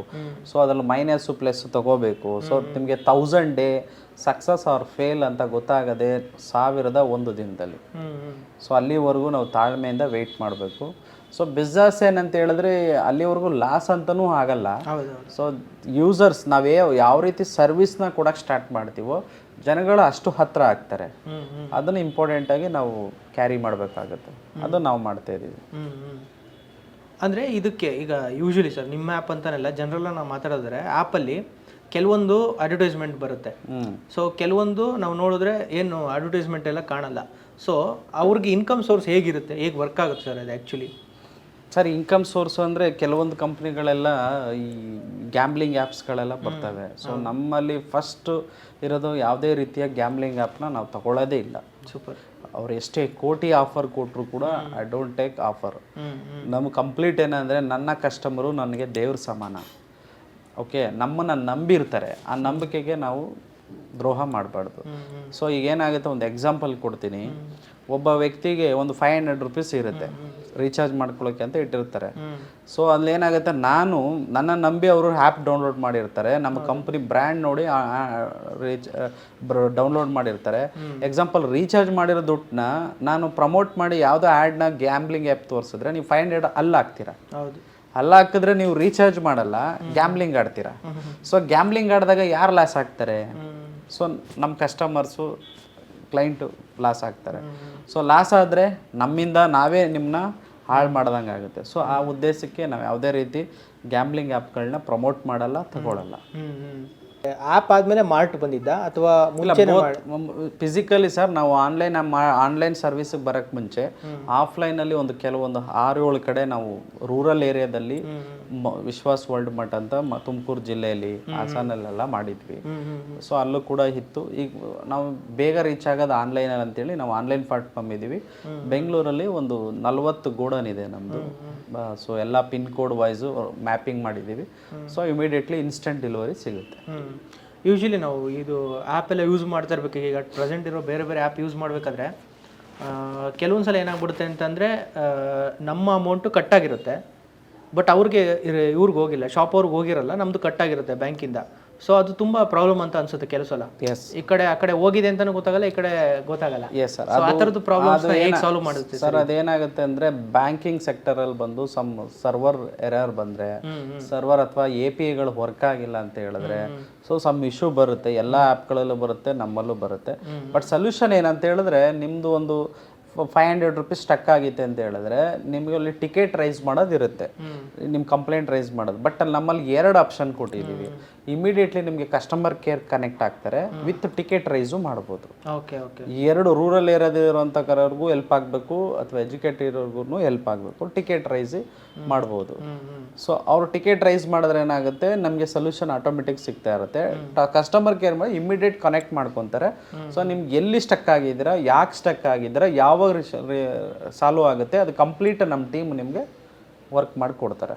ಸೊ ಅದ್ರಲ್ಲಿ ಮೈನಸ್ಸು ಪ್ಲಸ್ ತಗೋಬೇಕು. ಸೊ ನಿಮಗೆ thousand day success or fail ಅಂತ ಗೊತ್ತಾಗದೆ ಸಾವಿರದ ಒಂದು ದಿನದಲ್ಲಿ. ಸೊ ಅಲ್ಲಿವರೆಗೂ ನಾವು ತಾಳ್ಮೆಯಿಂದ ವೆಯ್ಟ್ ಮಾಡಬೇಕು. ಸೊ ಬಿಸ್ನೆಸ್ ಏನಂತ ಹೇಳಿದ್ರೆ ಅಲ್ಲಿವರೆಗೂ ಲಾಸ್ ಅಂತನೂ ಆಗಲ್ಲ. ಸೊ ಯೂಸರ್ಸ್ ನಾವೇ ಯಾವ ರೀತಿ ಸರ್ವಿಸ್ನ ಕೊಡೋಕ್ಕೆ ಸ್ಟಾರ್ಟ್ ಮಾಡ್ತೀವೋ ಜನಗಳು ಅಷ್ಟು ಹತ್ರ ಆಗ್ತಾರೆ. ಹ್ಞೂ ಇಂಪಾರ್ಟೆಂಟ್ ಅದನ್ನು ಇಂಪಾರ್ಟೆಂಟಾಗಿ ನಾವು ಕ್ಯಾರಿ ಮಾಡಬೇಕಾಗುತ್ತೆ. ಅದು ನಾವು ಮಾಡ್ತಾ ಇದೀವಿ. ಅಂದ್ರೆ ಇದಕ್ಕೆ ಈಗ ಯೂಶಲಿ ಸರ್ ನಿಮ್ಮ ಆ್ಯಪ್ ಅಂತಾನೆಲ್ಲ ಜನರಲ್ಲ ನಾವು ಮಾತಾಡಿದ್ರೆ ಆ್ಯಪಲ್ಲಿ ಕೆಲವೊಂದು ಅಡ್ವರ್ಟೈಸ್ಮೆಂಟ್ ಬರುತ್ತೆ. ಸೊ ಕೆಲವೊಂದು ನಾವು ನೋಡಿದ್ರೆ ಏನು ಅಡ್ವರ್ಟೈಸ್ಮೆಂಟ್ ಎಲ್ಲ ಕಾಣಲ್ಲ. ಸೊ ಅವ್ರಿಗೆ ಇನ್ಕಮ್ ಸೋರ್ಸ್ ಹೇಗಿರುತ್ತೆ? ಹೇಗೆ ವರ್ಕ್ ಆಗುತ್ತೆ ಸರ್ ಅದು ಆ್ಯಕ್ಚುಲಿ ಸರ್ ಇನ್ಕಮ್ ಸೋರ್ಸ್ ಅಂದರೆ ಕೆಲವೊಂದು ಕಂಪ್ನಿಗಳೆಲ್ಲ ಈ ಗ್ಯಾಮ್ಲಿಂಗ್ ಆ್ಯಪ್ಸ್ಗಳೆಲ್ಲ ಬರ್ತವೆ. ಸೊ ನಮ್ಮಲ್ಲಿ ಫಸ್ಟ್ ಇರೋದು ಯಾವುದೇ ರೀತಿಯ ಗ್ಯಾಮ್ಲಿಂಗ್ ಆ್ಯಪ್ನ ನಾವು ತಗೊಳ್ಳೋದೇ ಇಲ್ಲ. ಸೂಪರ್ ಅವ್ರು ಎಷ್ಟೇ ಕೋಟಿ ಆಫರ್ ಕೊಟ್ಟರು ಕೂಡ ಐ ಡೋಂಟ್ ಟೇಕ್ ಆಫರ್ ನಮ್ಗೆ ಕಂಪ್ಲೀಟ್ ಏನಂದರೆ ನನ್ನ ಕಸ್ಟಮರು ನನಗೆ ದೇವ್ರ ಸಮಾನ. ಓಕೆ ನಮ್ಮನ್ನು ನಂಬಿರ್ತಾರೆ. ಆ ನಂಬಿಕೆಗೆ ನಾವು ದ್ರೋಹ ಮಾಡಬಾರ್ದು. ಸೊ ಈಗ ಏನಾಗುತ್ತೆ? ಒಂದು ಎಕ್ಸಾಂಪಲ್ ಕೊಡ್ತೀನಿ. ಒಬ್ಬ ವ್ಯಕ್ತಿಗೆ ಒಂದು ಫೈವ್ ಹಂಡ್ರೆಡ್ ರುಪೀಸ್ ಇರುತ್ತೆ. ರೀಚಾರ್ಜ್ ಮಾಡ್ಕೊಳ್ಳೋಕೆ ಅಂತ ಇಟ್ಟಿರ್ತಾರೆ. ಸೊ ಅಲ್ಲಿ ಏನಾಗುತ್ತೆ ನಾನು ನನ್ನ ನಂಬಿ ಅವರು ಆ್ಯಪ್ ಡೌನ್ಲೋಡ್ ಮಾಡಿರ್ತಾರೆ. ನಮ್ಮ ಕಂಪ್ನಿ ಬ್ರ್ಯಾಂಡ್ ನೋಡಿ ರೀಚ್ ಡೌನ್ಲೋಡ್ ಮಾಡಿರ್ತಾರೆ. ಎಕ್ಸಾಂಪಲ್ ರೀಚಾರ್ಜ್ ಮಾಡಿರೋ ದುಡ್ಡನ್ನ ನಾನು ಪ್ರಮೋಟ್ ಮಾಡಿ ಯಾವುದೋ ಆ್ಯಡ್ನ ಗ್ಯಾಮ್ಲಿಂಗ್ ಆ್ಯಪ್ ತೋರಿಸಿದ್ರೆ ನೀವು ಫೈವ್ ಹಂಡ್ರೆಡ್ ಅಲ್ಲಿ ಹಾಕ್ತೀರಾ. ಅಲ್ಲ ಹಾಕಿದ್ರೆ ನೀವು ರೀಚಾರ್ಜ್ ಮಾಡಲ್ಲ ಗ್ಯಾಮ್ಲಿಂಗ್ ಆಡ್ತೀರಾ. ಸೊ ಗ್ಯಾಮ್ಲಿಂಗ್ ಆಡಿದಾಗ ಯಾರು ಲಾಸ್ ಆಗ್ತಾರೆ? ಸೊ ನಮ್ಮ ಕಸ್ಟಮರ್ಸು ಕ್ಲೈಂಟು ಲಾಸ್ ಆಗ್ತಾರೆ. ಸೊ ಲಾಸ್ ಆದರೆ ನಮ್ಮಿಂದ ನಾವೇ ನಿಮ್ಮನ್ನ ಹಾಳು ಮಾಡ್ದಂಗೆ ಆಗುತ್ತೆ. ಸೊ ಆ ಉದ್ದೇಶಕ್ಕೆ ನಾವು ಯಾವುದೇ ರೀತಿ ಗ್ಯಾಮ್ಲಿಂಗ್ ಆ್ಯಪ್ಗಳನ್ನ ಪ್ರಮೋಟ್ ಮಾಡಲ್ಲ ತಗೊಳ್ಳಲ್ಲ ಆ್ಯಪ್ ಆದಮೇಲೆ ಮಾರ್ಟ್ ಬಂದಿದ್ದ ಅಥವಾ ಫಿಸಿಕಲಿ ಸರ್ ನಾವು ಆನ್ಲೈನ್ ಆನ್ಲೈನ್ ಸರ್ವಿಸ್ ಬರೋಕ್ಕೆ ಮುಂಚೆ ಆಫ್ಲೈನ್ ಅಲ್ಲಿ ಒಂದು ಕೆಲವೊಂದು ಆರು ಏಳು ಕಡೆ ನಾವು ರೂರಲ್ ಏರಿಯಾದಲ್ಲಿ ವಿಶ್ವಾಸ್ ವರ್ಲ್ಡ್ ಮಟ್ ಅಂತ ತುಮಕೂರು ಜಿಲ್ಲೆಯಲ್ಲಿ ಹಾಸನಲ್ಲೆಲ್ಲ ಮಾಡಿದ್ವಿ. ಸೊ ಅಲ್ಲೂ ಕೂಡ ಇತ್ತು. ಈಗ ನಾವು ಬೇಗ ರೀಚ್ ಆಗೋದು ಆನ್ಲೈನಲ್ಲಿ ಅಂತೇಳಿ ನಾವು ಆನ್ಲೈನ್ ಪ್ಲಾಟ್ಫಾರ್ಮ್ ಇದೀವಿ ಬೆಂಗಳೂರಲ್ಲಿ ಒಂದು ನಲ್ವತ್ತು ಗೋಡನ್ ಇದೆ ನಮ್ಮದು ಸೊ ಎಲ್ಲ ಪಿನ್ ಕೋಡ್ ವೈಸು ಮ್ಯಾಪಿಂಗ್ ಮಾಡಿದ್ದೀವಿ. ಸೊ ಇಮಿಡಿಯೇಟ್ಲಿ ಇನ್ಸ್ಟೆಂಟ್ ಡೆಲಿವರಿ ಸಿಗುತ್ತೆ. ಯೂಶಲಿ ನಾವು ಇದು ಆ್ಯಪ್ ಎಲ್ಲ ಯೂಸ್ ಮಾಡ್ತಾ ಇರ್ಬೇಕು. ಈಗ ಪ್ರೆಸೆಂಟ್ ಇರೋ ಬೇರೆ ಬೇರೆ ಆ್ಯಪ್ ಯೂಸ್ ಮಾಡಬೇಕಾದ್ರೆ ಕೆಲವೊಂದು ಸಲ ಏನಾಗ್ಬಿಡುತ್ತೆ ಅಂತಂದರೆ ನಮ್ಮ ಅಮೌಂಟು ಕಟ್ಟಾಗಿರುತ್ತೆ ಬಟ್ ಅವ್ರಿಗೆ, ಇವ್ರಿಗೆ ಹೋಗಿಲ್ಲ ಶಾಪ್ ಅವ್ರಿಗೆ ಹೋಗಿರಲ್ಲ ನಮ್ಮದು ಕಟ್ಟಾಗಿರುತ್ತೆ ಬ್ಯಾಂಕಿಂದ ಸೊ ಅದು ತುಂಬಾ ಪ್ರಾಬ್ಲಮ್ ಅಂತ ಅನ್ಸುತ್ತೆ ಕೆಲಸ ಸಲ ಎಸ್ ಈ ಕಡೆ ಆ ಕಡೆ ಹೋಗಿದೆ ಅಂತಾನೂ ಗೊತ್ತಾಗಲ್ಲ ಈ ಕಡೆ ಗೊತ್ತಾಗಲ್ಲ. ಎಸ್ ಸರ್ ಆ ಥರದ್ದು ಪ್ರಾಬ್ಲಮ್ಸ್ ಹೇಗೆ ಸಾಲ್ವ್ ಮಾಡುತ್ತೆ ಸರ್? ಅದೇನಾಗುತ್ತೆ ಅಂದ್ರೆ ಬ್ಯಾಂಕಿಂಗ್ ಸೆಕ್ಟರ್ ಅಲ್ಲಿ ಬಂದು ಸಮ್ ಸರ್ವರ್ ಎರರ್ ಬಂದ್ರೆ ಸರ್ವರ್ ಅಥವಾ ಎ ಪಿ ಐಗಳು ವರ್ಕ್ ಆಗಿಲ್ಲ ಅಂತ ಹೇಳಿದ್ರೆ ಸೊ ಸಮ್ ಇಶ್ಯೂ ಬರುತ್ತೆ ಎಲ್ಲ ಆ್ಯಪ್ಗಳಲ್ಲೂ ಬರುತ್ತೆ ನಮ್ಮಲ್ಲೂ ಬರುತ್ತೆ. ಬಟ್ ಸೊಲ್ಯೂಷನ್ ಏನಂತ ಹೇಳಿದ್ರೆ ನಿಮ್ದು ಒಂದು ಫೈವ್ ಹಂಡ್ರೆಡ್ ರುಪೀಸ್ ಸ್ಟಕ್ ಆಗಿತ್ತೆ ಅಂತ ಹೇಳಿದ್ರೆ ನಿಮಗೆ ಅಲ್ಲಿ ಟಿಕೆಟ್ ರೈಸ್ ಮಾಡೋದಿರುತ್ತೆ. ನಿಮ್ಮ ಕಂಪ್ಲೇಂಟ್ ರೈಸ್ ಮಾಡೋದು. ಬಟ್ ಅಲ್ಲಿ ನಮ್ಮಲ್ಲಿ ಎರಡು ಆಪ್ಷನ್ ಕೊಟ್ಟಿದ್ದೀವಿ. ಇಮಿಡಿಯೇಟ್ಲಿ ನಿಮಗೆ ಕಸ್ಟಮರ್ ಕೇರ್ ಕನೆಕ್ಟ್ ಆಗ್ತಾರೆ ವಿತ್ ಟಿಕೆಟ್ ರೈಸು ಮಾಡ್ಬೋದು ಓಕೆ ಓಕೆ ಎರಡು ರೂರಲ್ ಏರಿಯಾದಿರುವಂಥ ಕರವ್ರಿಗೂ ಹೆಲ್ಪ್ ಆಗಬೇಕು ಅಥವಾ ಎಜುಕೇಟ್ ಇರೋರ್ಗು ಹೆಲ್ಪ್ ಆಗಬೇಕು ಟಿಕೆಟ್ ರೈಸ್ ಮಾಡ್ಬೋದು. ಸೊ ಅವ್ರು ಟಿಕೆಟ್ ರೈಸ್ ಮಾಡಿದ್ರೆ ಏನಾಗುತ್ತೆ ನಮಗೆ ಸೊಲ್ಯೂಷನ್ ಆಟೋಮೆಟಿಕ್ ಸಿಗ್ತಾ ಇರುತ್ತೆ. ಕಸ್ಟಮರ್ ಕೇರ್ ಮಾಡಿ ಇಮಿಡಿಯೇಟ್ ಕನೆಕ್ಟ್ ಮಾಡ್ಕೊತಾರೆ. ಸೊ ನಿಮ್ಗೆ ಎಲ್ಲಿ ಸ್ಟಕ್ ಆಗಿದ್ದೀರಾ ಯಾಕೆ ಸ್ಟಕ್ ಆಗಿದ್ದೀರಾ ಯಾವಾಗ ಸಾಲ್ವ್ ಆಗುತ್ತೆ ಅದು ಕಂಪ್ಲೀಟ್ ನಮ್ಮ ಟೀಮ್ ನಿಮಗೆ ವರ್ಕ್ ಮಾಡಿ ಕೊಡ್ತಾರೆ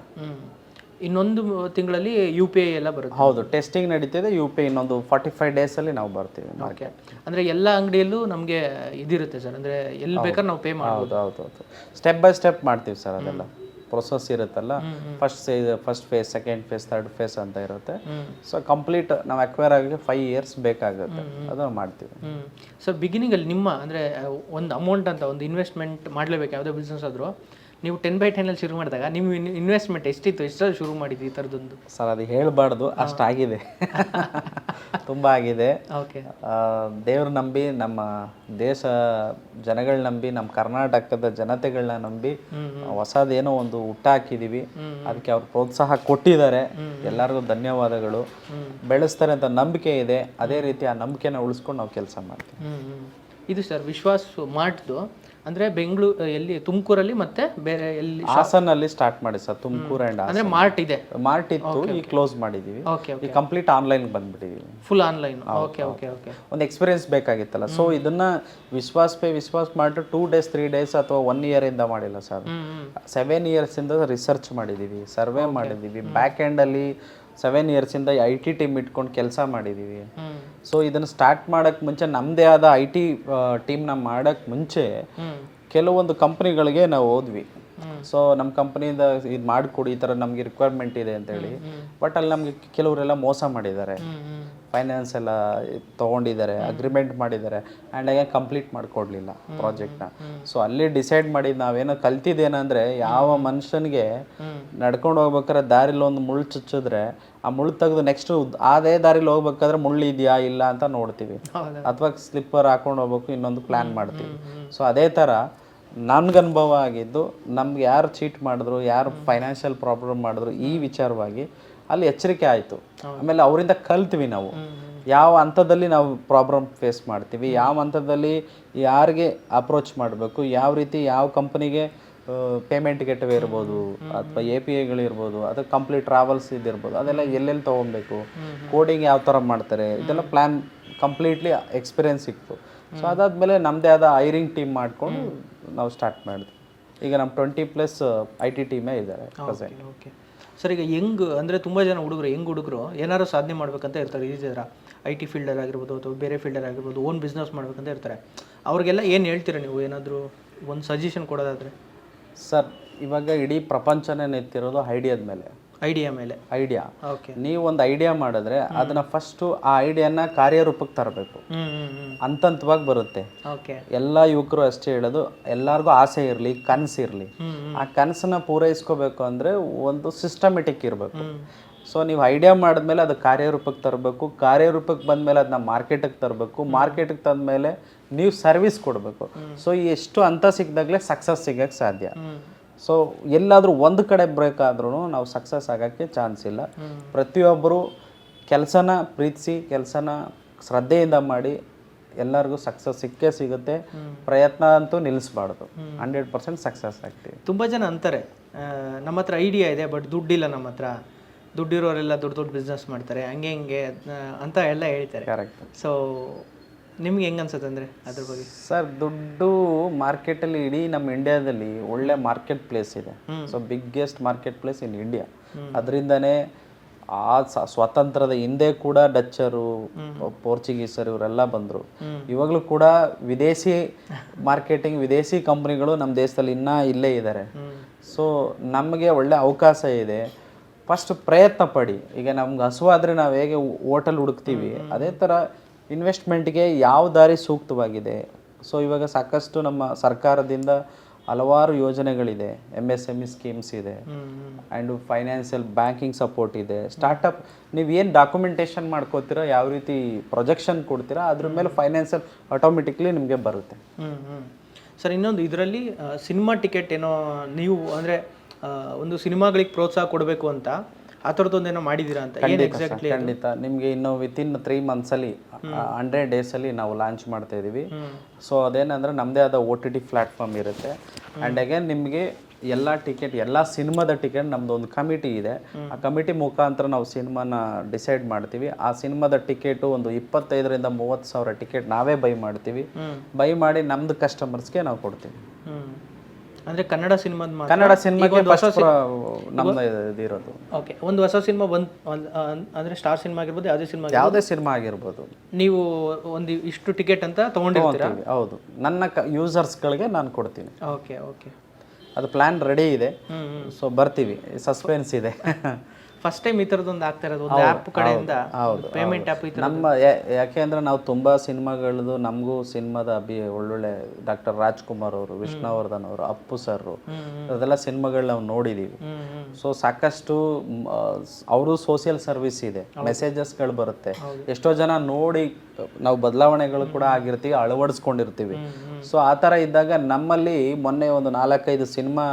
ಇನ್ನೊಂದು ತಿಂಗಳಲ್ಲಿ ಯು ಪಿ ಐ ಎಲ್ಲ ಬರುತ್ತೆ. ಹೌದು ಟೆಸ್ಟಿಂಗ್ ನಡೀತಿದೆ ಯು ಪಿ ಇನ್ನೊಂದು ಫಾರ್ಟಿ ಫೈವ್ ಡೇಸಲ್ಲಿ ನಾವು ಬರ್ತೀವಿ ಓಕೆ ಅಂದರೆ ಎಲ್ಲ ಅಂಗಡಿಯಲ್ಲೂ ನಮಗೆ ಇದಿರುತ್ತೆ ಸರ್ ಅಂದರೆ ಎಲ್ಲಿ ಬೇಕಾದ್ರೆ ನಾವು ಪೇ ಮಾಡ್ಬೋದು. ಹೌದು ಹೌದು ಹೌದು. ಸ್ಟೆಪ್ ಬೈ ಸ್ಟೆಪ್ ಮಾಡ್ತೀವಿ ಸರ್ ಅದೆಲ್ಲ. ಪ್ರೊಸೆಸ್ ಇರುತ್ತಲ್ಲ. First first phase second phase third phase ಅಂತ ಇರುತ್ತೆ. ಸೊ ಕಂಪ್ಲೀಟ್ ನಾವು ಅಕ್ವೈರ್ ಆಗಿ ಫೈವ್ ಇಯರ್ಸ್ ಬೇಕಾಗುತ್ತೆ. ಅದನ್ನು ಮಾಡ್ತೀವಿ. ಸೊ ಸರ್ ಬಿಗಿನಿಂಗಲ್ಲಿ ನಿಮ್ಮ ಅಂದರೆ ಒಂದು ಅಮೌಂಟ್ ಅಂತ ಒಂದು ಇನ್ವೆಸ್ಟ್ಮೆಂಟ್ ಮಾಡಲೇಬೇಕು ಯಾವುದೇ ಬಿಸ್ನೆಸ್ ಆದರೂ. ನೀವು ಟೆನ್ ಬೈ ಟೆನಲ್ಲಿ ಶುರು ಮಾಡಿದಾಗ ನಿಮ್ಮ ಇನ್ವೆಸ್ಟ್ಮೆಂಟ್ ಎಷ್ಟಿತ್ತು? ಎಷ್ಟರಲ್ಲಿ ಶುರು ಮಾಡಿದ್ವಿ ಈ ಥರದೊಂದು ಸರ್ ಅದು ಹೇಳಬಾರ್ದು. ಅಷ್ಟಾಗಿದೆ ತುಂಬ ಆಗಿದೆ. ಓಕೆ. ದೇವ್ರು ನಂಬಿ ನಮ್ಮ ದೇಶ ಜನಗಳ ನಂಬಿ ನಮ್ಮ ಕರ್ನಾಟಕದ ಜನತೆಗಳನ್ನ ನಂಬಿ ಹೊಸದೇನೋ ಒಂದು ಹುಟ್ಟ ಹಾಕಿದೀವಿ. ಅದಕ್ಕೆ ಅವ್ರು ಪ್ರೋತ್ಸಾಹ ಕೊಟ್ಟಿದ್ದಾರೆ. ಎಲ್ಲರಿಗೂ ಧನ್ಯವಾದಗಳು. ಬೆಳೆಸ್ತಾರೆ ಅಂತ ನಂಬಿಕೆ ಇದೆ. ಅದೇ ರೀತಿ ಆ ನಂಬಿಕೆನ ಉಳಿಸ್ಕೊಂಡು ನಾವು ಕೆಲಸ ಮಾಡ್ತೀವಿ. ಇದು ಸರ್ ವಿಶ್ವಾಸ ಮಾರ್ಟ್ದು ಅಂದರೆ ಬೆಂಗಳೂರು ಎಲ್ಲಿ ತುಮಕೂರಲ್ಲಿ ಮತ್ತೆ ಬೇರೆ ಎಲ್ಲಿ ಹಾಸನಲ್ಲಿ ಸ್ಟಾರ್ಟ್ ಮಾಡಿ ಸರ್ ತುಮಕೂರು ಅಂಡ್ ಅಂದ್ರೆ ಮಾರ್ಟ್ ಇದೆ. ಮಾರ್ಟ್ ಇತ್ತು ಈ ಕ್ಲೋಸ್ ಮಾಡಿದೀವಿ. ಈ complete online ಬಂದ್ಬಿಟ್ಟಿದೀವಿ. Full online okay okay okay ಒಂದು ಎಕ್ಸ್ಪೀರಿಯನ್ಸ್ ಬೇಕಾಗಿತ್ತಲ್ಲ. ಸೊ ಇದನ್ನ ವಿಶ್ವಾಸ್ ಪೇ ವಿಶ್ವಾಸ್ ಮಾಡಿ ಟೂ ಡೇಸ್ ತ್ರೀ ಡೇಸ್ ಅಥವಾ ಒನ್ ಇಯರ್ ಇಂದ ಮಾಡಿಲ್ಲ ಸರ್. ಸೆವೆನ್ ಇಯರ್ಸ್ ಇಂದ ರಿಸರ್ಚ್ ಮಾಡಿದೀವಿ ಸರ್ವೆ ಮಾಡಿದೀವಿ. ಬ್ಯಾಕ್ ಎಂಡ್ ಅಲ್ಲಿ ಸೆವೆನ್ ಇಯರ್ಸ್ ಇಂದ ಐ ಟಿ ಟೀಮ್ ಇಟ್ಕೊಂಡು ಕೆಲಸ ಮಾಡಿದೀವಿ. ಸೊ ಇದನ್ನ ಸ್ಟಾರ್ಟ್ ಮಾಡಕ್ ಮುಂಚೆ ನಮ್ಮದೇ ಆದ ಐ ಟಿ ಟೀಮ್ನ ಮಾಡಕ್ ಮುಂಚೆ ಕೆಲವೊಂದು ಕಂಪ್ನಿಗಳಿಗೆ ನಾವು ಹೋದ್ವಿ. ಸೊ ನಮ್ಮ ಕಂಪ್ನಿಯಿಂದ ಇದು ಮಾಡಿಕೊಡಿ ಈ ಥರ ನಮಗೆ ರಿಕ್ವೈರ್ಮೆಂಟ್ ಇದೆ ಅಂತೇಳಿ. ಬಟ್ ಅಲ್ಲಿ ನಮಗೆ ಕೆಲವರೆಲ್ಲ ಮೋಸ ಮಾಡಿದ್ದಾರೆ. ಫೈನಾನ್ಸ್ ಎಲ್ಲ ತೊಗೊಂಡಿದ್ದಾರೆ ಅಗ್ರಿಮೆಂಟ್ ಮಾಡಿದ್ದಾರೆ ಆ್ಯಂಡ್ ಹಾಗೆ ಕಂಪ್ಲೀಟ್ ಮಾಡಿಕೊಡ್ಲಿಲ್ಲ ಪ್ರಾಜೆಕ್ಟ್ನ ಸೊ ಅಲ್ಲಿ ಡಿಸೈಡ್ ಮಾಡಿ ನಾವೇನೋ ಕಲ್ತಿದ್ದೇನೆಂದರೆ ಯಾವ ಮನುಷ್ಯನಿಗೆ ನಡ್ಕೊಂಡು ಹೋಗ್ಬೇಕಾದ್ರೆ ದಾರಿಲಿ ಒಂದು ಮುಳ್ಳು ಚುಚ್ಚಿದ್ರೆ ಆ ಮುಳ್ಳು ತೆಗೆದು ನೆಕ್ಸ್ಟ್ ಅದೇ ದಾರಿಲಿ ಹೋಗ್ಬೇಕಾದ್ರೆ ಮುಳ್ಳು ಇದೆಯಾ ಇಲ್ಲ ಅಂತ ನೋಡ್ತೀವಿ. ಅಥವಾ ಸ್ಲಿಪ್ಪರ್ ಹಾಕೊಂಡು ಹೋಗ್ಬೇಕು ಇನ್ನೊಂದು ಪ್ಲ್ಯಾನ್ ಮಾಡ್ತೀವಿ. ಸೊ ಅದೇ ಥರ ನನ್ಗೆ ಅನುಭವ ಆಗಿದ್ದು ನಮ್ಗೆ ಯಾರು ಚೀಟ್ ಮಾಡಿದ್ರು ಯಾರು ಫೈನಾನ್ಷಿಯಲ್ ಪ್ರಾಬ್ಲಮ್ ಮಾಡಿದ್ರು ಈ ವಿಚಾರವಾಗಿ ಅಲ್ಲಿ ಎಚ್ಚರಿಕೆ ಆಯಿತು. ಆಮೇಲೆ ಅವರಿಂದ ಕಲ್ತ್ವಿ ನಾವು. ಯಾವ ಹಂತದಲ್ಲಿ ನಾವು ಪ್ರಾಬ್ಲಮ್ ಫೇಸ್ ಮಾಡ್ತೀವಿ ಯಾವ ಹಂತದಲ್ಲಿ ಯಾರಿಗೆ ಅಪ್ರೋಚ್ ಮಾಡಬೇಕು ಯಾವ ರೀತಿ ಯಾವ ಕಂಪನಿಗೆ ಪೇಮೆಂಟ್ ಗೆಟ್ವೇ ಇರ್ಬೋದು ಅಥವಾ ಎ ಪಿ ಐಗಳಿರ್ಬೋದು ಅಥವಾ ಕಂಪ್ಲೀಟ್ ಟ್ರಾವೆಲ್ಸ್ ಇದಿರ್ಬೋದು ಅದೆಲ್ಲ ಎಲ್ಲೆಲ್ಲಿ ತೊಗೊಬೇಕು ಕೋಡಿಂಗ್ ಯಾವ ಥರ ಮಾಡ್ತಾರೆ ಇದೆಲ್ಲ ಪ್ಲ್ಯಾನ್ ಕಂಪ್ಲೀಟ್ಲಿ ಎಕ್ಸ್ಪೀರಿಯನ್ಸ್ ಸಿಕ್ತು. ಸೊ ಅದಾದಮೇಲೆ ನಮ್ಮದೇ ಆದ ಐರಿಂಗ್ ಟೀಮ್ ಮಾಡಿಕೊಂಡು ನಾವು ಸ್ಟಾರ್ಟ್ ಮಾಡಿದ್ವಿ. ಈಗ ನಮ್ಮ ಟ್ವೆಂಟಿ ಪ್ಲಸ್ ಐ ಟಿ ಟೀಮೇ ಇದ್ದಾರೆ ಪ್ರೆಸೆಂಟ್ ಓಕೆ. ಸರ್, ಈಗ ಹೆಂಗ್ ಅಂದರೆ ತುಂಬ ಜನ ಹುಡುಗರು ಹೆಂಗ್ ಹುಡುಗರು ಏನಾರು ಸಾಧನೆ ಮಾಡ್ಬೇಕಂತ ಇರ್ತಾರೆ. ಈ ಐ ಟಿ ಫೀಲ್ಡರ್ ಆಗಿರ್ಬೋದು ಅಥವಾ ಬೇರೆ ಫೀಲ್ಡರ್ ಆಗಿರ್ಬೋದು ಓನ್ ಬಿಸ್ನೆಸ್ ಮಾಡ್ಬೇಕಂತ ಇರ್ತಾರೆ. ಅವ್ರಿಗೆಲ್ಲ ಏನು ಹೇಳ್ತೀರಾ ನೀವು? ಏನಾದರೂ ಒಂದು ಸಜೆಷನ್ ಕೊಡೋದಾದರೆ. ಸರ್, ಇವಾಗ ಇಡೀ ಪ್ರಪಂಚನೇ ನಿಂತಿರೋದು ಐಡಿಯಾದ ಮೇಲೆ ಐಡಿಯಾ ಮೇಲೆ. ಐಡಿಯಾ ಓಕೆ ನೀವು ಒಂದು ಐಡಿಯಾ ಮಾಡಿದ್ರೆ ಅದನ್ನ ಫಸ್ಟ್ ಆ ಐಡಿಯಾನ ಕಾರ್ಯರೂಪಕ್ಕೆ ತರಬೇಕು. ಅಂತಂತವಾಗಿ ಬರುತ್ತೆ. ಓಕೆ ಎಲ್ಲ ಯುವಕರು ಅಷ್ಟೇ ಹೇಳೋದು ಎಲ್ಲಾರ್ಗು ಆಸೆ ಇರಲಿ ಕನಸು ಇರಲಿ. ಆ ಕನಸನ್ನ ಪೂರೈಸ್ಕೋಬೇಕು ಅಂದ್ರೆ ಒಂದು ಸಿಸ್ಟಮೆಟಿಕ್ ಇರಬೇಕು. ಸೊ ನೀವು ಐಡಿಯಾ ಮಾಡಿದ್ಮೇಲೆ ಅದು ಕಾರ್ಯರೂಪಕ್ಕೆ ತರಬೇಕು ಕಾರ್ಯರೂಪಕ್ಕೆ ಬಂದ್ಮೇಲೆ ಅದನ್ನ ಮಾರ್ಕೆಟಿಗೆ ತರಬೇಕು ಮಾರ್ಕೆಟಿಗೆ ತಂದಮೇಲೆ ನೀವು ಸರ್ವಿಸ್ ಕೊಡಬೇಕು. ಸೊ ಎಷ್ಟು ಅಂತ ಸಿಕ್ಕಿದಾಗಲೇ ಸಕ್ಸಸ್ ಸಿಗಕ್ಕೆ ಸಾಧ್ಯ. ಸೊ ಎಲ್ಲಾದರೂ ಒಂದು ಕಡೆ ಬ್ರೇಕ್ ಆದ್ರೂ ನಾವು ಸಕ್ಸಸ್ ಆಗೋಕ್ಕೆ ಚಾನ್ಸ್ ಇಲ್ಲ. ಪ್ರತಿಯೊಬ್ಬರು ಕೆಲಸನ ಪ್ರೀತಿಸಿ ಕೆಲಸನ ಶ್ರದ್ಧೆಯಿಂದ ಮಾಡಿ ಎಲ್ಲರಿಗೂ ಸಕ್ಸಸ್ ಸಿಕ್ಕೇ ಸಿಗುತ್ತೆ. ಪ್ರಯತ್ನ ಅಂತೂ ನಿಲ್ಲಿಸ್ಬಾರ್ದು ಹಂಡ್ರೆಡ್ ಪರ್ಸೆಂಟ್ ಸಕ್ಸಸ್ ಆಗ್ತೀವಿ. ತುಂಬ ಜನ ಅಂತಾರೆ ನಮ್ಮ ಹತ್ರ ಐಡಿಯಾ ಇದೆ ಬಟ್ ದುಡ್ಡಿಲ್ಲ ನಮ್ಮ ಹತ್ರ. ದುಡ್ಡಿರೋರೆಲ್ಲ ದೊಡ್ಡ ದೊಡ್ಡ ಬಿಸ್ನೆಸ್ ಮಾಡ್ತಾರೆ ಹಂಗೆ ಹಿಂಗೆ ಅಂತ ಎಲ್ಲ ಹೇಳ್ತಾರೆ. ಕರೆಕ್ಟ್ ಸೊ ನಿಮ್ಗೆ ಹೆಂಗೆ ಅನ್ಸುತ್ತೆ ಅಂದರೆ ಅದ್ರ ಬಗ್ಗೆ? ಸರ್ ದುಡ್ಡು ಮಾರ್ಕೆಟಲ್ಲಿ ಇಡೀ ನಮ್ಮ ಇಂಡಿಯಾದಲ್ಲಿ ಒಳ್ಳೆ ಮಾರ್ಕೆಟ್ ಪ್ಲೇಸ್ ಇದೆ. So biggest market place in India ಅದರಿಂದನೇ ಆ ಸ್ವಾತಂತ್ರ್ಯದ ಹಿಂದೆ ಕೂಡ ಡಚ್ಚರು ಪೋರ್ಚುಗೀಸರು ಇವರೆಲ್ಲ ಬಂದರು. ಇವಾಗಲೂ ಕೂಡ ವಿದೇಶಿ ಮಾರ್ಕೆಟಿಂಗ್ ವಿದೇಶಿ ಕಂಪ್ನಿಗಳು ನಮ್ಮ ದೇಶದಲ್ಲಿ ಇನ್ನೂ ಇಲ್ಲೇ ಇದ್ದಾರೆ. ಸೊ ನಮಗೆ ಒಳ್ಳೆ ಅವಕಾಶ ಇದೆ. ಫಸ್ಟ್ ಪ್ರಯತ್ನ ಪಡಿ. ಈಗ ನಮ್ಗೆ ಹಸುವಾದರೆ ನಾವು ಹೇಗೆ ಹೋಟೆಲ್ ಹುಡುಕ್ತೀವಿ ಅದೇ ಥರ ಇನ್ವೆಸ್ಟ್ಮೆಂಟ್ಗೆ ಯಾವ ದಾರಿ ಸೂಕ್ತವಾಗಿದೆ? ಸೊ ಇವಾಗ ಸಾಕಷ್ಟು ನಮ್ಮ ಸರ್ಕಾರದಿಂದ ಹಲವಾರು ಯೋಜನೆಗಳಿದೆ. M S M E schemes ಇದೆ. ಆ್ಯಂಡ್ ಫೈನಾನ್ಷಿಯಲ್ ಬ್ಯಾಂಕಿಂಗ್ ಸಪೋರ್ಟ್ ಇದೆ. ಸ್ಟಾರ್ಟಪ್ ನೀವು ಏನು ಡಾಕ್ಯುಮೆಂಟೇಷನ್ ಮಾಡ್ಕೋತೀರಾ ಯಾವ ರೀತಿ ಪ್ರೊಜೆಕ್ಷನ್ ಕೊಡ್ತೀರಾ ಅದ್ರ ಮೇಲೆ ಫೈನಾನ್ಷಿಯಲ್ ಆಟೋಮೆಟಿಕ್ಲಿ ನಿಮಗೆ ಬರುತ್ತೆ. ಹ್ಞೂ ಹ್ಞೂ ಸರ್ ಇನ್ನೊಂದು ಇದರಲ್ಲಿ ಸಿನಿಮಾ ಟಿಕೆಟ್ ಏನೋ ನೀವು ಅಂದರೆ ಒಂದು ಸಿನಿಮಾಗಳಿಗೆ ಪ್ರೋತ್ಸಾಹ ಕೊಡಬೇಕು ಅಂತ ಆ ಥರದ್ದೊಂದೇನೋ ಮಾಡಿದ್ದೀರಾ ಅಂತ? ಏನು ಎಕ್ಸಾಕ್ಟ್ಲಿ ಖಂಡಿತ. ನಿಮಗೆ ಇನ್ನು ವಿತಿನ್ ತ್ರೀ ಮಂತ್ಸಲ್ಲಿ ಹಂಡ್ರೆಡ್ ಡೇಸಲ್ಲಿ ನಾವು ಲಾಂಚ್ ಮಾಡ್ತಾ ಇದ್ದೀವಿ ಸೊ ಅದೇನಂದ್ರೆ ನಮ್ಮದೇ ಆದ ಓ ಟಿ ಟಿ ಪ್ಲ್ಯಾಟ್ಫಾರ್ಮ್ ಇರುತ್ತೆ. ಆ್ಯಂಡ್ ಅಗೇನ್ ನಿಮಗೆ ಎಲ್ಲ ಟಿಕೆಟ್ ಎಲ್ಲ ಸಿನಿಮಾದ ಟಿಕೆಟ್ ನಮ್ದು ಒಂದು ಕಮಿಟಿ ಇದೆ. ಆ ಕಮಿಟಿ ಮುಖಾಂತರ ನಾವು ಸಿನಿಮಾನ ಡಿಸೈಡ್ ಮಾಡ್ತೀವಿ. ಆ ಸಿನಿಮಾದ ಟಿಕೆಟ್ ಒಂದು ಇಪ್ಪತ್ತೈದರಿಂದ ಮೂವತ್ತು ಸಾವಿರ ಟಿಕೆಟ್ ನಾವೇ ಬೈ ಮಾಡ್ತೀವಿ. ಬೈ ಮಾಡಿ ನಮ್ಮದು ಕಸ್ಟಮರ್ಸ್ಗೆ ನಾವು ಕೊಡ್ತೀವಿ. ಅಂದರೆ ಕನ್ನಡ ಸಿನಿಮಾದ ಕನ್ನಡ ಸಿನಿಮಾಗೆ ಫಸ್ಟ್ ನಮ್ಮದು ಇದಿರೋದು ಓಕೆ ಒಂದು ಹೊಸ ಸಿನಿಮಾ ಬಂದ್ ಅಂದ್ರೆ ಸ್ಟಾರ್ ಸಿನಿಮಾ ಆಗಿರ್ಬೋದು ಯಾವುದೇ ಸಿನಿಮಾ ಯಾವುದೇ ಸಿನಿಮಾ ಆಗಿರ್ಬೋದು. ನೀವು ಒಂದು ಇಷ್ಟು ಟಿಕೆಟ್ ಅಂತ ತಗೊಂಡಿರ್ತೀರಾ? ಹೌದು. ನನ್ನ ಯೂಸರ್ಸ್ಗಳಿಗೆ ನಾನು ಕೊಡ್ತೀನಿ. Okay okay. ಅದು ಪ್ಲ್ಯಾನ್ ರೆಡಿ ಇದೆ. ಸೊ ಬರ್ತೀವಿ. ಸಸ್ಪೆನ್ಸ್ ಇದೆ. ಫಸ್ಟ್ ಟೈಮ್ ಈ ಥರದೊಂದು ಆಗ್ತಾ ಇರೋದು ಒಂದು ಆ್ಯಪ್ ಕಡೆಯಿಂದ ಪೇಮೆಂಟ್ ಆ್ಯಪ್ ಈ ಥರ ನಮ್ಮ ಯಾಕೆಂದ್ರೆ ನಾವು ತುಂಬಾ ಸಿನಿಮಾಗಳದು ನಮಗೂ ಸಿನಿಮಾದ ಅಭಿ ಒಳ್ಳೊಳ್ಳೆ ಡಾಕ್ಟರ್ ರಾಜ್ಕುಮಾರ್ ಅವರು ವಿಷ್ಣುವರ್ಧನ್ ಅವರು ಅಪ್ಪು ಸರ್ ಅದೆಲ್ಲ ಸಿನಿಮಾಗಳು ನಾವು ನೋಡಿದೀವಿ. ಸೊ ಸಾಕಷ್ಟು ಅವರು ಸೋಷಿಯಲ್ ಸರ್ವಿಸ್ ಇದೆ ಮೆಸೇಜಸ್ಗಳು ಬರುತ್ತೆ. ಎಷ್ಟೋ ಜನ ನೋಡಿ ನಾವು ಬದಲಾವಣೆಗಳು ಕೂಡ ಆಗಿರ್ತೀವಿ ಅಳವಡಿಸ್ಕೊಂಡಿರ್ತೀವಿ. ಸೊ ಆ ಥರ ಇದ್ದಾಗ ನಮ್ಮಲ್ಲಿ ಮೊನ್ನೆ ಒಂದು ನಾಲ್ಕೈದು ಸಿನಿಮಾ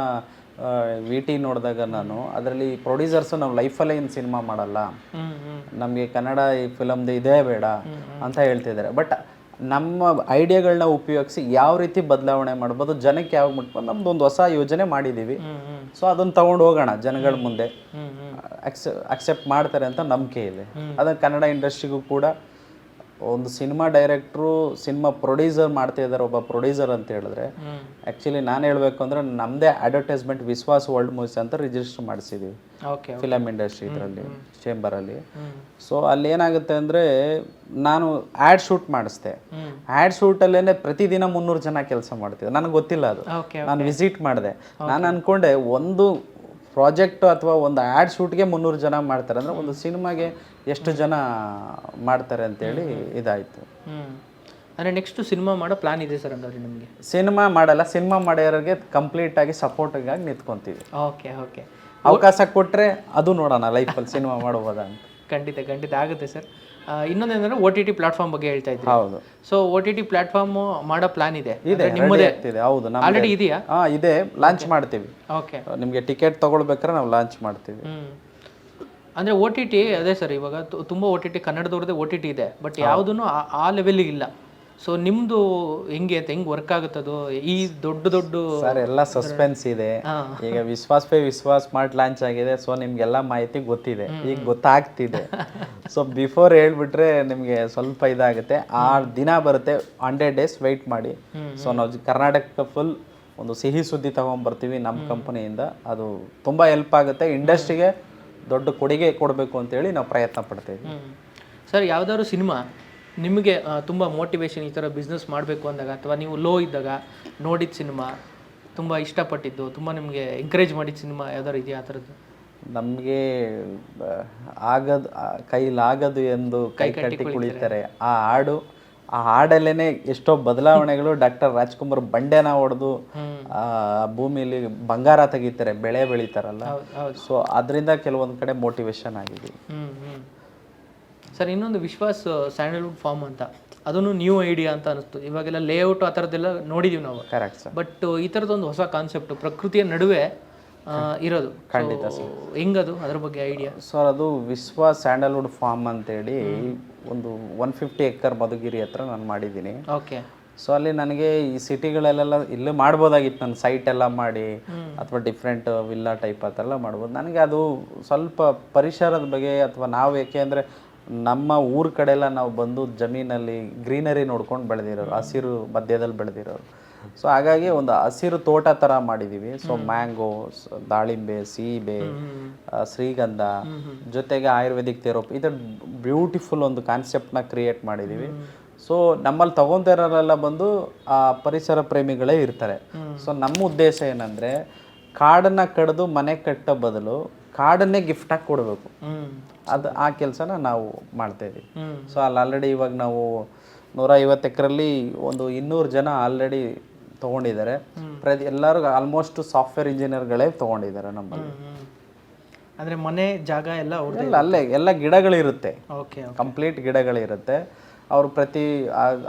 ವಿ ಟಿ ನೋಡಿದಾಗ ನಾನು ಅದರಲ್ಲಿ ಪ್ರೊಡ್ಯೂಸರ್ಸು ನಾವು ಲೈಫಲ್ಲೇ ಏನು ಸಿನಿಮಾ ಮಾಡಲ್ಲ. ನಮಗೆ ಕನ್ನಡ ಈ ಫಿಲಮ್ದು ಇದೇ ಬೇಡ ಅಂತ ಹೇಳ್ತಿದ್ದಾರೆ. ಬಟ್ ನಮ್ಮ ಐಡಿಯಾಗಳನ್ನ ಉಪಯೋಗಿಸಿ ಯಾವ ರೀತಿ ಬದಲಾವಣೆ ಮಾಡ್ಬೋದು ಜನಕ್ಕೆ ಯಾವ ಮುಟ್ಬೋದು ನಮ್ದು ಒಂದು ಹೊಸ ಯೋಜನೆ ಮಾಡಿದ್ದೀವಿ ಸೊ ಅದನ್ನು ತಗೊಂಡು ಹೋಗೋಣ ಜನಗಳ ಮುಂದೆ. ಅಕ್ಸೆಪ್ಟ್ ಮಾಡ್ತಾರೆ ಅಂತ ನಂಬಿಕೆ ಇದೆ. ಅದನ್ನು ಕನ್ನಡ ಇಂಡಸ್ಟ್ರಿಗೂ ಕೂಡ ಒಂದು ಸಿನಿಮಾ ಡೈರೆಕ್ಟ್ರು ಸಿನಿಮಾ ಪ್ರೊಡ್ಯೂಸರ್ ಮಾಡ್ತಾ ಇದ್ದಾರೆ ಒಬ್ಬ ಪ್ರೊಡ್ಯೂಸರ್ ಅಂತ ಹೇಳಿದ್ರೆ ಆ್ಯಕ್ಚುಲಿ ನಾನು ಹೇಳಬೇಕು ಅಂದ್ರೆ ನಮ್ಮದೇ ಅಡ್ವರ್ಟೈಸ್ಮೆಂಟ್ ವಿಶ್ವಾಸ್ ವರ್ಲ್ಡ್ ಮೂವೀಸ್ ಅಂತ ರಿಜಿಸ್ಟರ್ ಮಾಡಿಸಿದ್ದೀವಿ ಓಕೆ ಫಿಲಮ್ ಇಂಡಸ್ಟ್ರಿ ಇದರಲ್ಲಿ ಚೇಂಬರಲ್ಲಿ ಸೊ ಅಲ್ಲಿ. ಏನಾಗುತ್ತೆ ಅಂದರೆ ನಾನು ಆ್ಯಡ್ ಶೂಟ್ ಮಾಡಿಸ್ದೆ. ಆ್ಯಡ್ ಶೂಟಲ್ಲೇ ಪ್ರತಿದಿನ ಮುನ್ನೂರು ಜನ ಕೆಲಸ ಮಾಡ್ತಿದ್ದೆ ನನಗೆ ಗೊತ್ತಿಲ್ಲ ಅದು. ನಾನು ವಿಸಿಟ್ ಮಾಡಿದೆ. ನಾನು ಅನ್ಕೊಂಡೆ ಒಂದು ಪ್ರಾಜೆಕ್ಟ್ ಅಥವಾ ಒಂದು ಆ್ಯಡ್ ಶೂಟ್ಗೆ ಮುನ್ನೂರು ಜನ ಮಾಡ್ತಾರೆ. ಅಂದರೆ ಒಂದು ಸಿನಿಮಾಗೆ ಎಷ್ಟು ಜನ ಮಾಡ್ತಾರೆ ಅಂತೇಳಿ ಇದಾಯಿತು. ಅಂದರೆ ನೆಕ್ಸ್ಟ್ ಸಿನಿಮಾ ಮಾಡೋ ಪ್ಲಾನ್ ಇದೆ ಸರ್ ಹಂಗಾದ್ರೆ ನಿಮಗೆ? ಸಿನಿಮಾ ಮಾಡಲ್ಲ ಸಿನಿಮಾ ಮಾಡೋರಿಗೆ ಕಂಪ್ಲೀಟ್ ಆಗಿ ಸಪೋರ್ಟಿಗಾಗಿ ನಿಂತ್ಕೊತೀವಿ. ಓಕೆ ಓಕೆ ಅವಕಾಶ ಕೊಟ್ಟರೆ ಅದು ನೋಡೋಣ ಲೈಫಲ್ಲಿ ಸಿನಿಮಾ ಮಾಡ್ಬೋದಾ ಅಂತ. ಖಂಡಿತ ಖಂಡಿತ. ಆಗುತ್ತೆ ಸರ್. ಇನ್ನೊಂದೇನಂದ್ರೆ ಓ ಟಿ ಟಿ ಪ್ಲಾಟ್ಫಾರ್ಮ್ ಬಗ್ಗೆ ಹೇಳ್ತಾ ಇದ್ದೀವಿ ಹೌದು. So O T T platform ಮಾಡೋ ಪ್ಲಾನ್ ಇದೆ. ಇದೆ ನಿಮ್ಮದೇ. ಆಗ್ತಿದೆ. ಹೌದು ಆಲ್ರೆಡಿ ಇದೆಯಾ? ಹಾ ಇದೆ. ಲಾಂಚ್ ಮಾಡ್ತೀವಿ. ಓಕೆ ನಿಮಗೆ ಟಿಕೆಟ್ ತಗೊಳ್ಬೇಕಾದ್ರೆ ನಾವು ಲಾಂಚ್ ಮಾಡ್ತೀವಿ. ಅಂದ್ರೆ ಓ ಟಿ ಟಿ ಅದೇ ಸರ್ ಇವಾಗ ತುಂಬಾ ತುಂಬ ಓ ಟಿ ಟಿ ಕನ್ನಡದವ್ರದ್ದೇ ಓ ಟಿ ಟಿ ಇದೆ. ಬಟ್ ಯಾವುದೂ ಆ ಲೆವೆಲಿಗೆ ಇಲ್ಲ. ಸೊ ನಿಮ್ದು ಹೆಂಗೆ ಅಂತ ಹೆಂಗ್ ವರ್ಕ್ ಆಗುತ್ತದು? ಈ ದೊಡ್ಡ ದೊಡ್ಡ ಸರ್ ಎಲ್ಲ ಸಸ್ಪೆನ್ಸ್ ಇದೆ. ಈಗ Vishwas pay Vishwas smart launch ಆಗಿದೆ. ಸೊ ನಿಮ್ಗೆಲ್ಲ ಮಾಹಿತಿ ಗೊತ್ತಿದೆ. ಈಗ ಗೊತ್ತಾಗ್ತಿದೆ. ಸೊ ಬಿಫೋರ್ ಹೇಳ್ಬಿಟ್ರೆ ನಿಮಗೆ ಸ್ವಲ್ಪ ಇದಾಗುತ್ತೆ. ಆ ದಿನ ಬರುತ್ತೆ. ಹಂಡ್ರೆಡ್ ಡೇಸ್ ವೆಯ್ಟ್ ಮಾಡಿ. ಸೊ ನಾವು ಕರ್ನಾಟಕ ಫುಲ್ ಒಂದು ಸಿಹಿ ಸುದ್ದಿ ತಗೊಂಡ್ಬರ್ತೀವಿ ನಮ್ಮ ಕಂಪನಿಯಿಂದ. ಅದು ತುಂಬ ಹೆಲ್ಪ್ ಆಗುತ್ತೆ. ಇಂಡಸ್ಟ್ರಿಗೆ ದೊಡ್ಡ ಕೊಡುಗೆ ಕೊಡಬೇಕು ಅಂತೇಳಿ ನಾವು ಪ್ರಯತ್ನ ಪಡ್ತೀವಿ ಸರ್ ಯಾವ್ದಾದ್ರು ಸಿನಿಮಾ ನಿಮಗೆ ತುಂಬ ಮೋಟಿವೇಶನ್ ಈ ಥರ ಬಿಸ್ನೆಸ್ ಮಾಡಬೇಕು ಅಂದಾಗ ಅಥವಾ ನೀವು ಲೋ ಇದ್ದಾಗ ನೋಡಿದ ಸಿನಿಮಾ ತುಂಬ ಇಷ್ಟಪಟ್ಟಿದ್ದು ತುಂಬ ನಿಮಗೆ ಎಂಕರೇಜ್ ಮಾಡಿದ ಸಿನಿಮಾ ಯಾವ್ದಾದ್ರು ಇದೆಯಾ ಆ ಥರದ್ದು ನಮಗೆ ಆಗದು ಕೈಲಾಗದು ಎಂದು ಕೈ ಕಟ್ಟಿ ಕುಳಿತಾರೆ. ಆ ಹಾಡು ಆ ಹಾಡಲ್ಲೇನೆ ಎಷ್ಟೋ ಬದಲಾವಣೆಗಳು ಡಾಕ್ಟರ್ ರಾಜ್ಕುಮಾರ್ ಬಂಡೆನ ಹೊಡೆದು ಆ ಭೂಮಿಲಿ ಬಂಗಾರ ತೆಗಿತಾರೆ ಬೆಳೆ ಬೆಳಿತಾರಲ್ಲ. ಸೊ ಅದರಿಂದ ಕೆಲವೊಂದು ಕಡೆ ಮೋಟಿವೇಶನ್ ಆಗಿದೆ. ಸರ್ ಇನ್ನೊಂದು ವಿಶ್ವಾಸ್ ಸ್ಯಾಂಡಲ್ವುಡ್ ಫಾರ್ಮ್ ಅಂತ. ಅದನ್ನು ನ್ಯೂ ಐಡಿಯಾ ಅಂತ ಅನಿಸ್ತು. ಇವಾಗೆಲ್ಲ ಲೇಔಟ್ ಆ ಥರದ್ದೆಲ್ಲ ನೋಡಿದೀವಿ ನಾವು. ಕರೆಕ್ಟ್ ಸರ್ ಬಟ್ ಈ ಥರದ್ದೊಂದು ಹೊಸ ಕಾನ್ಸೆಪ್ಟ್ ಪ್ರಕೃತಿಯ ನಡುವೆ ಇರೋದು. ಖಂಡಿತ ಸರ್ ಹೆಂಗದು? ಅದ್ರ ಬಗ್ಗೆ ಐಡಿಯಾ ಸರ್ ಅದು ವಿಶ್ವ ಸ್ಯಾಂಡಲ್ವುಡ್ ಫಾರ್ಮ್ ಅಂತೇಳಿ ಒಂದು ಒನ್ ಫಿಫ್ಟಿ ಎಕರ್ ಮಧುಗಿರಿ ಹತ್ರ ನಾನು ಮಾಡಿದ್ದೀನಿ. ಓಕೆ. ಸೊ ಅಲ್ಲಿ ನನಗೆ ಈ ಸಿಟಿಗಳಲ್ಲೆಲ್ಲ ಇಲ್ಲೇ ಮಾಡ್ಬೋದಾಗಿತ್ತು. ನನ್ನ ಸೈಟ್ ಎಲ್ಲ ಮಾಡಿ ಅಥವಾ ಡಿಫ್ರೆಂಟ್ ವಿಲ್ಲಾ ಟೈಪ್ ಅದೆಲ್ಲ ಮಾಡ್ಬೋದು. ನನಗೆ ಅದು ಸ್ವಲ್ಪ ಪರಿಸರದ ಬಗ್ಗೆ ಅಥವಾ ನಾವು ಏಕೆ ಅಂದರೆ ನಮ್ಮ ಊರ ಕಡೆ ಎಲ್ಲ ನಾವು ಬಂದು ಜಮೀನಲ್ಲಿ ಗ್ರೀನರಿ ನೋಡ್ಕೊಂಡು ಬೆಳೆದಿರೋರು ಹಸಿರು ಮಧ್ಯದಲ್ಲಿ ಬೆಳೆದಿರೋರು. ಸೊ ಹಾಗಾಗಿ ಒಂದು ಹಸಿರು ತೋಟ ಥರ ಮಾಡಿದೀವಿ. ಸೊ ಮ್ಯಾಂಗೋ ದಾಳಿಂಬೆ ಸೀಬೆ ಶ್ರೀಗಂಧ ಜೊತೆಗೆ ಆಯುರ್ವೇದಿಕ್ ಥೆರೋಪಿ ಇದು ಬ್ಯೂಟಿಫುಲ್ ಒಂದು ಕಾನ್ಸೆಪ್ಟ್ನ ಕ್ರಿಯೇಟ್ ಮಾಡಿದ್ದೀವಿ ಸೊ ನಮ್ಮಲ್ಲಿ ತಗೊಂತಿರೋರೆಲ್ಲ ಬಂದು ಆ ಪರಿಸರ ಪ್ರೇಮಿಗಳೇ ಇರ್ತಾರೆ. ಸೊ ನಮ್ಮ ಉದ್ದೇಶ ಏನಂದ್ರೆ ಕಾಡನ್ನ ಕಡಿದು ಮನೆ ಕಟ್ಟೋ ಬದಲು ಕಾಡನ್ನೇ ಆಗಿ ಕೊಡಬೇಕು. ಅದು ಆ ಕೆಲಸನ ನಾವು ಮಾಡ್ತಾ ಇದ್ದೀವಿ ಸೊ ಅಲ್ಲಿ ಆಲ್ರೆಡಿ ಇವಾಗ ನಾವು ನೂರ ಐವತ್ತು ಎಕರಲ್ಲಿ ಒಂದು ಇನ್ನೂರು ಜನ ಆಲ್ರೆಡಿ ತೊಗೊಂಡಿದ್ದಾರೆ. ಪ್ರತಿ ಎಲ್ಲರೂ ಆಲ್ಮೋಸ್ಟ್ ಸಾಫ್ಟ್ವೇರ್ ಇಂಜಿನಿಯರ್ಗಳೇ ತೊಗೊಂಡಿದ್ದಾರೆ ನಮ್ಮಲ್ಲಿ. ಅಂದರೆ ಮನೆ ಜಾಗ ಎಲ್ಲ ಅಲ್ಲೇ ಎಲ್ಲ ಗಿಡಗಳಿರುತ್ತೆ. Okay complete ಗಿಡಗಳಿರುತ್ತೆ. ಅವರು ಪ್ರತಿ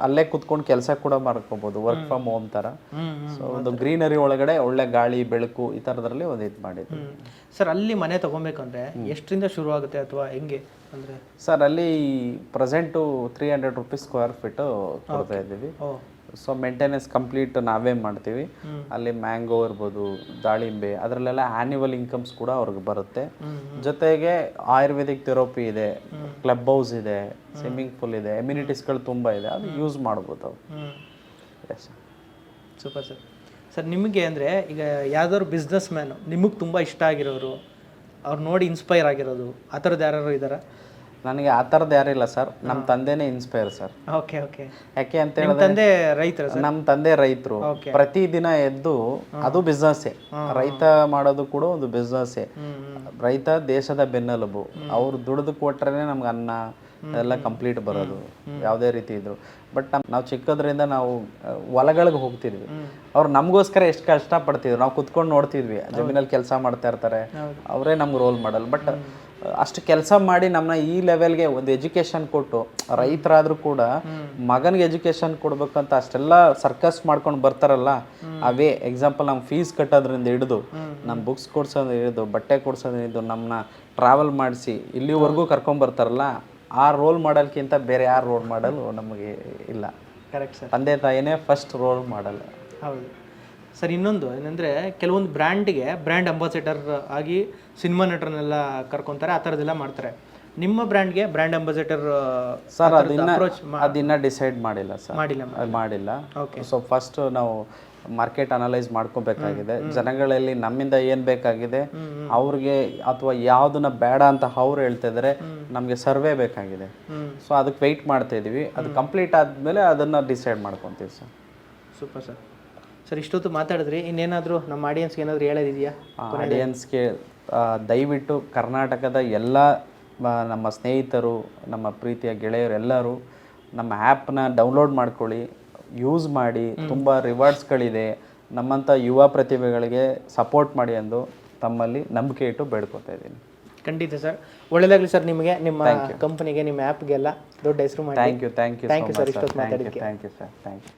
ಅಲ್ಲೇ ಕುತ್ಕೊಂಡು ಕೆಲಸ ಕೂಡ ಮಾಡ್ಕೋಬಹುದು ವರ್ಕ್ ಫ್ರಮ್ ಹೋಮ್ ತರ ಸೊ ಒಂದು ಗ್ರೀನರಿ ಒಳಗಡೆ ಒಳ್ಳೆ ಗಾಳಿ ಬೆಳಕು ಈ ತರದ್ರಲ್ಲಿ ಒಂದು ಇದು ಮಾಡಿದ್ರು. ಸರ್ ಅಲ್ಲಿ ಮನೆ ತಗೊಬೇಕಂದ್ರೆ ಎಷ್ಟರಿಂದ ಶುರು ಆಗುತ್ತೆ ಅಥವಾ ಹೆಂಗೆ ಅಂದ್ರೆ? ಸರ್ ಅಲ್ಲಿ present three hundred rupees square feet ಕೊಡ್ತಾ ಇದ್ದೀವಿ. ಸೊ ಮೇಂಟೆನೆನ್ಸ್ ಕಂಪ್ಲೀಟ್ ನಾವೇ ಮಾಡ್ತೀವಿ. ಅಲ್ಲಿ ಮ್ಯಾಂಗೋ ಇರ್ಬೋದು ದಾಳಿಂಬೆ ಅದರಲ್ಲೆಲ್ಲ ಆ್ಯನ್ಯುವಲ್ ಇನ್ಕಮ್ಸ್ ಕೂಡ ಅವ್ರಿಗೆ ಬರುತ್ತೆ. ಜೊತೆಗೆ ಆಯುರ್ವೇದಿಕ್ ಥೆರಪಿ ಇದೆ ಕ್ಲಬ್ ಹೌಸ್ ಇದೆ ಸ್ವಿಮ್ಮಿಂಗ್ ಪೂಲ್ ಇದೆ ಎಮ್ಯುನಿಟೀಸ್ಗಳು ತುಂಬ ಇದೆ. ಅದು ಯೂಸ್ ಮಾಡ್ಬೋದು ಅವ್ರು. ಹ್ಮ್. ಎಸ್ ಸೂಪರ್ ಸರ್ ಸರ್ ನಿಮಗೆ ಅಂದರೆ ಈಗ ಯಾವ್ದಾದ್ರು ಬಿಸ್ನೆಸ್ ಮ್ಯಾನು ನಿಮಗೆ ತುಂಬ ಇಷ್ಟ ಆಗಿರೋರು ಅವ್ರು ನೋಡಿ ಇನ್ಸ್ಪೈರ್ ಆಗಿರೋದು ಆ ಥರದ್ದು ಯಾರು ಇದ್ದಾರಾ? ನನಗೆ ಆ ಥರದ್ದು ಯಾರಿಲ್ಲ ಸರ್. ನಮ್ಮ ತಂದೆನೇ ಇನ್ಸ್ಪೈರ್ ಸರ್. Okay okay. ಯಾಕೆ ಅಂತ ಹೇಳಿದ್ರೆ ತಂದೆ ರೈತರ ನಮ್ಮ ತಂದೆ ರೈತರು. ಪ್ರತಿದಿನ ಎದ್ದು ಅದು ಬಿಸ್ನೆಸ್ಸೇ. ರೈತ ಮಾಡೋದು ಕೂಡ ಒಂದು ಬಿಸ್ನೆಸ್ಸೇ. ರೈತ ದೇಶದ ಬೆನ್ನೆಲುಬು. ಅವ್ರು ದುಡಿದು ಕೊಟ್ರೇನೆ ನಮ್ಗೆ ಅನ್ನ ಎಲ್ಲ ಕಂಪ್ಲೀಟ್ ಬರೋದು. ಯಾವುದೇ ರೀತಿ ಇದ್ರು. ಬಟ್ ನಾವು ಚಿಕ್ಕದ್ರಿಂದ ನಾವು ಹೊಲಗಳಿಗೆ ಹೋಗ್ತಿದ್ವಿ. ಅವ್ರು ನಮಗೋಸ್ಕರ ಎಷ್ಟು ಕಷ್ಟ ಪಡ್ತಿದ್ರು ನಾವು ಕುತ್ಕೊಂಡು ನೋಡ್ತಿದ್ವಿ. ಜಮೀನಲ್ಲಿ ಕೆಲಸ ಮಾಡ್ತಾ ಇರ್ತಾರೆ. ಅವರೇ ನಮ್ಗೆ ರೋಲ್ ಮಾಡಲ್ ಬಟ್ ಅಷ್ಟು ಕೆಲಸ ಮಾಡಿ ನಮ್ಮನ್ನ ಈ ಲೆವೆಲ್ಗೆ ಒಂದು ಎಜುಕೇಶನ್ ಕೊಟ್ಟು ರೈತರಾದ್ರೂ ಕೂಡ ಮಗನಿಗೆ ಎಜುಕೇಶನ್ ಕೊಡ್ಬೇಕಂತ ಅಷ್ಟೆಲ್ಲ ಸರ್ಕಸ್ ಮಾಡ್ಕೊಂಡು ಬರ್ತಾರಲ್ಲ ಅವೇ ಎಕ್ಸಾಂಪಲ್ ನಮ್ಮ ಫೀಸ್ ಕಟ್ಟೋದ್ರಿಂದ ಹಿಡಿದು ನಮ್ಮ ಬುಕ್ಸ್ ಕೊಡ್ಸೋದು ಹಿಡಿದು ಬಟ್ಟೆ ಕೊಡ್ಸೋದ್ರಿಂದ ಹಿಡಿದು ನಮ್ಮನ್ನ ಟ್ರಾವೆಲ್ ಮಾಡಿಸಿ ಇಲ್ಲಿವರೆಗೂ ಕರ್ಕೊಂಡ್ ಬರ್ತಾರಲ್ಲ ಆ ರೋಲ್ ಮಾಡಲ್ಕಿಂತ ಬೇರೆ ಯಾರು ರೋಲ್ ಮಾಡಲು ನಮಗೆ ಇಲ್ಲ. ಕರೆಕ್ಟ್ ಸರ್ ತಂದೆ ತಾಯಿನೇ ಫಸ್ಟ್ ರೋಲ್ ಮಾಡಲ್ ಹೌದು. ಸರ್ ಇನ್ನೊಂದು ಏನಂದರೆ ಕೆಲವೊಂದು ಬ್ರ್ಯಾಂಡ್ಗೆ ಬ್ರ್ಯಾಂಡ್ ಅಂಬಾಸಿಡರ್ ಆಗಿ ಸಿನಿಮಾ ನಟರನ್ನೆಲ್ಲ ಕರ್ಕೊತಾರೆ ಆ ಥರದ್ದೆಲ್ಲ ಮಾಡ್ತಾರೆ. ನಿಮ್ಮ ಬ್ರ್ಯಾಂಡ್ಗೆ ಬ್ರ್ಯಾಂಡ್ ಅಂಬಾಸಿಡರ್ ಸರ್ ಅಪ್ರೋಚ್ ಅದನ್ನ ಡಿಸೈಡ್ ಮಾಡಿಲ್ಲ ಸರ್. ಮಾಡಿಲ್ಲ ಮಾಡಿಲ್ಲ. ಓಕೆ ಸೊ ಫಸ್ಟ್ ನಾವು ಮಾರ್ಕೆಟ್ ಅನಲೈಸ್ ಮಾಡ್ಕೋಬೇಕಾಗಿದೆ. ಜನಗಳಲ್ಲಿ ನಮ್ಮಿಂದ ಏನ್ ಬೇಕಾಗಿದೆ ಅವ್ರಿಗೆ ಅಥವಾ ಯಾವ್ದನ್ನ ಬೇಡ ಅಂತ ಅವ್ರು ಹೇಳ್ತಾ ಇದ್ರೆ ನಮಗೆ ಸರ್ವೆ ಬೇಕಾಗಿದೆ. ಸೊ ಅದಕ್ಕೆ ವೆಯ್ಟ್ ಮಾಡ್ತಾ ಇದೀವಿ. ಅದು ಕಂಪ್ಲೀಟ್ ಆದ್ಮೇಲೆ ಅದನ್ನ ಡಿಸೈಡ್ ಮಾಡ್ಕೊಂತೀವಿ ಸರ್. Super sir. ಸರ್ ಇಷ್ಟೊತ್ತು ಮಾತಾಡಿದ್ರಿ. ಇನ್ನೇನಾದರೂ ನಮ್ಮ ಆಡಿಯನ್ಸ್ಗೆ ಏನಾದರೂ ಹೇಳೋದಿದೆಯಾ? ಆಡಿಯನ್ಸ್ಗೆ ದಯವಿಟ್ಟು ಕರ್ನಾಟಕದ ಎಲ್ಲ ನಮ್ಮ ಸ್ನೇಹಿತರು ನಮ್ಮ ಪ್ರೀತಿಯ ಗೆಳೆಯರು ಎಲ್ಲರೂ ನಮ್ಮ ಆ್ಯಪ್ನ ಡೌನ್ಲೋಡ್ ಮಾಡ್ಕೊಳ್ಳಿ ಯೂಸ್ ಮಾಡಿ ತುಂಬ ರಿವಾರ್ಡ್ಸ್ಗಳಿದೆ ನಮ್ಮಂಥ ಯುವ ಪ್ರತಿಭೆಗಳಿಗೆ ಸಪೋರ್ಟ್ ಮಾಡಿ ಎಂದು ತಮ್ಮಲ್ಲಿ ನಂಬಿಕೆ ಇಟ್ಟು ಬೇಡ್ಕೊತಾ ಇದ್ದೀನಿ. ಖಂಡಿತ ಸರ್. ಒಳ್ಳೇದಾಗಲಿ ಸರ್ ನಿಮಗೆ. ನಿಮ್ಮ ಕಂಪನಿಗೆ ನಿಮ್ಮ ಆ್ಯಪ್ಗೆಲ್ಲ ದೊಡ್ಡ ಹೆಸರು ಮಾಡಿ. Thank you thank you thank you sir. ಇಷ್ಟೊತ್ತು ಮಾತಾಡಿದ್ದಕ್ಕೆ. Thank you sir thank you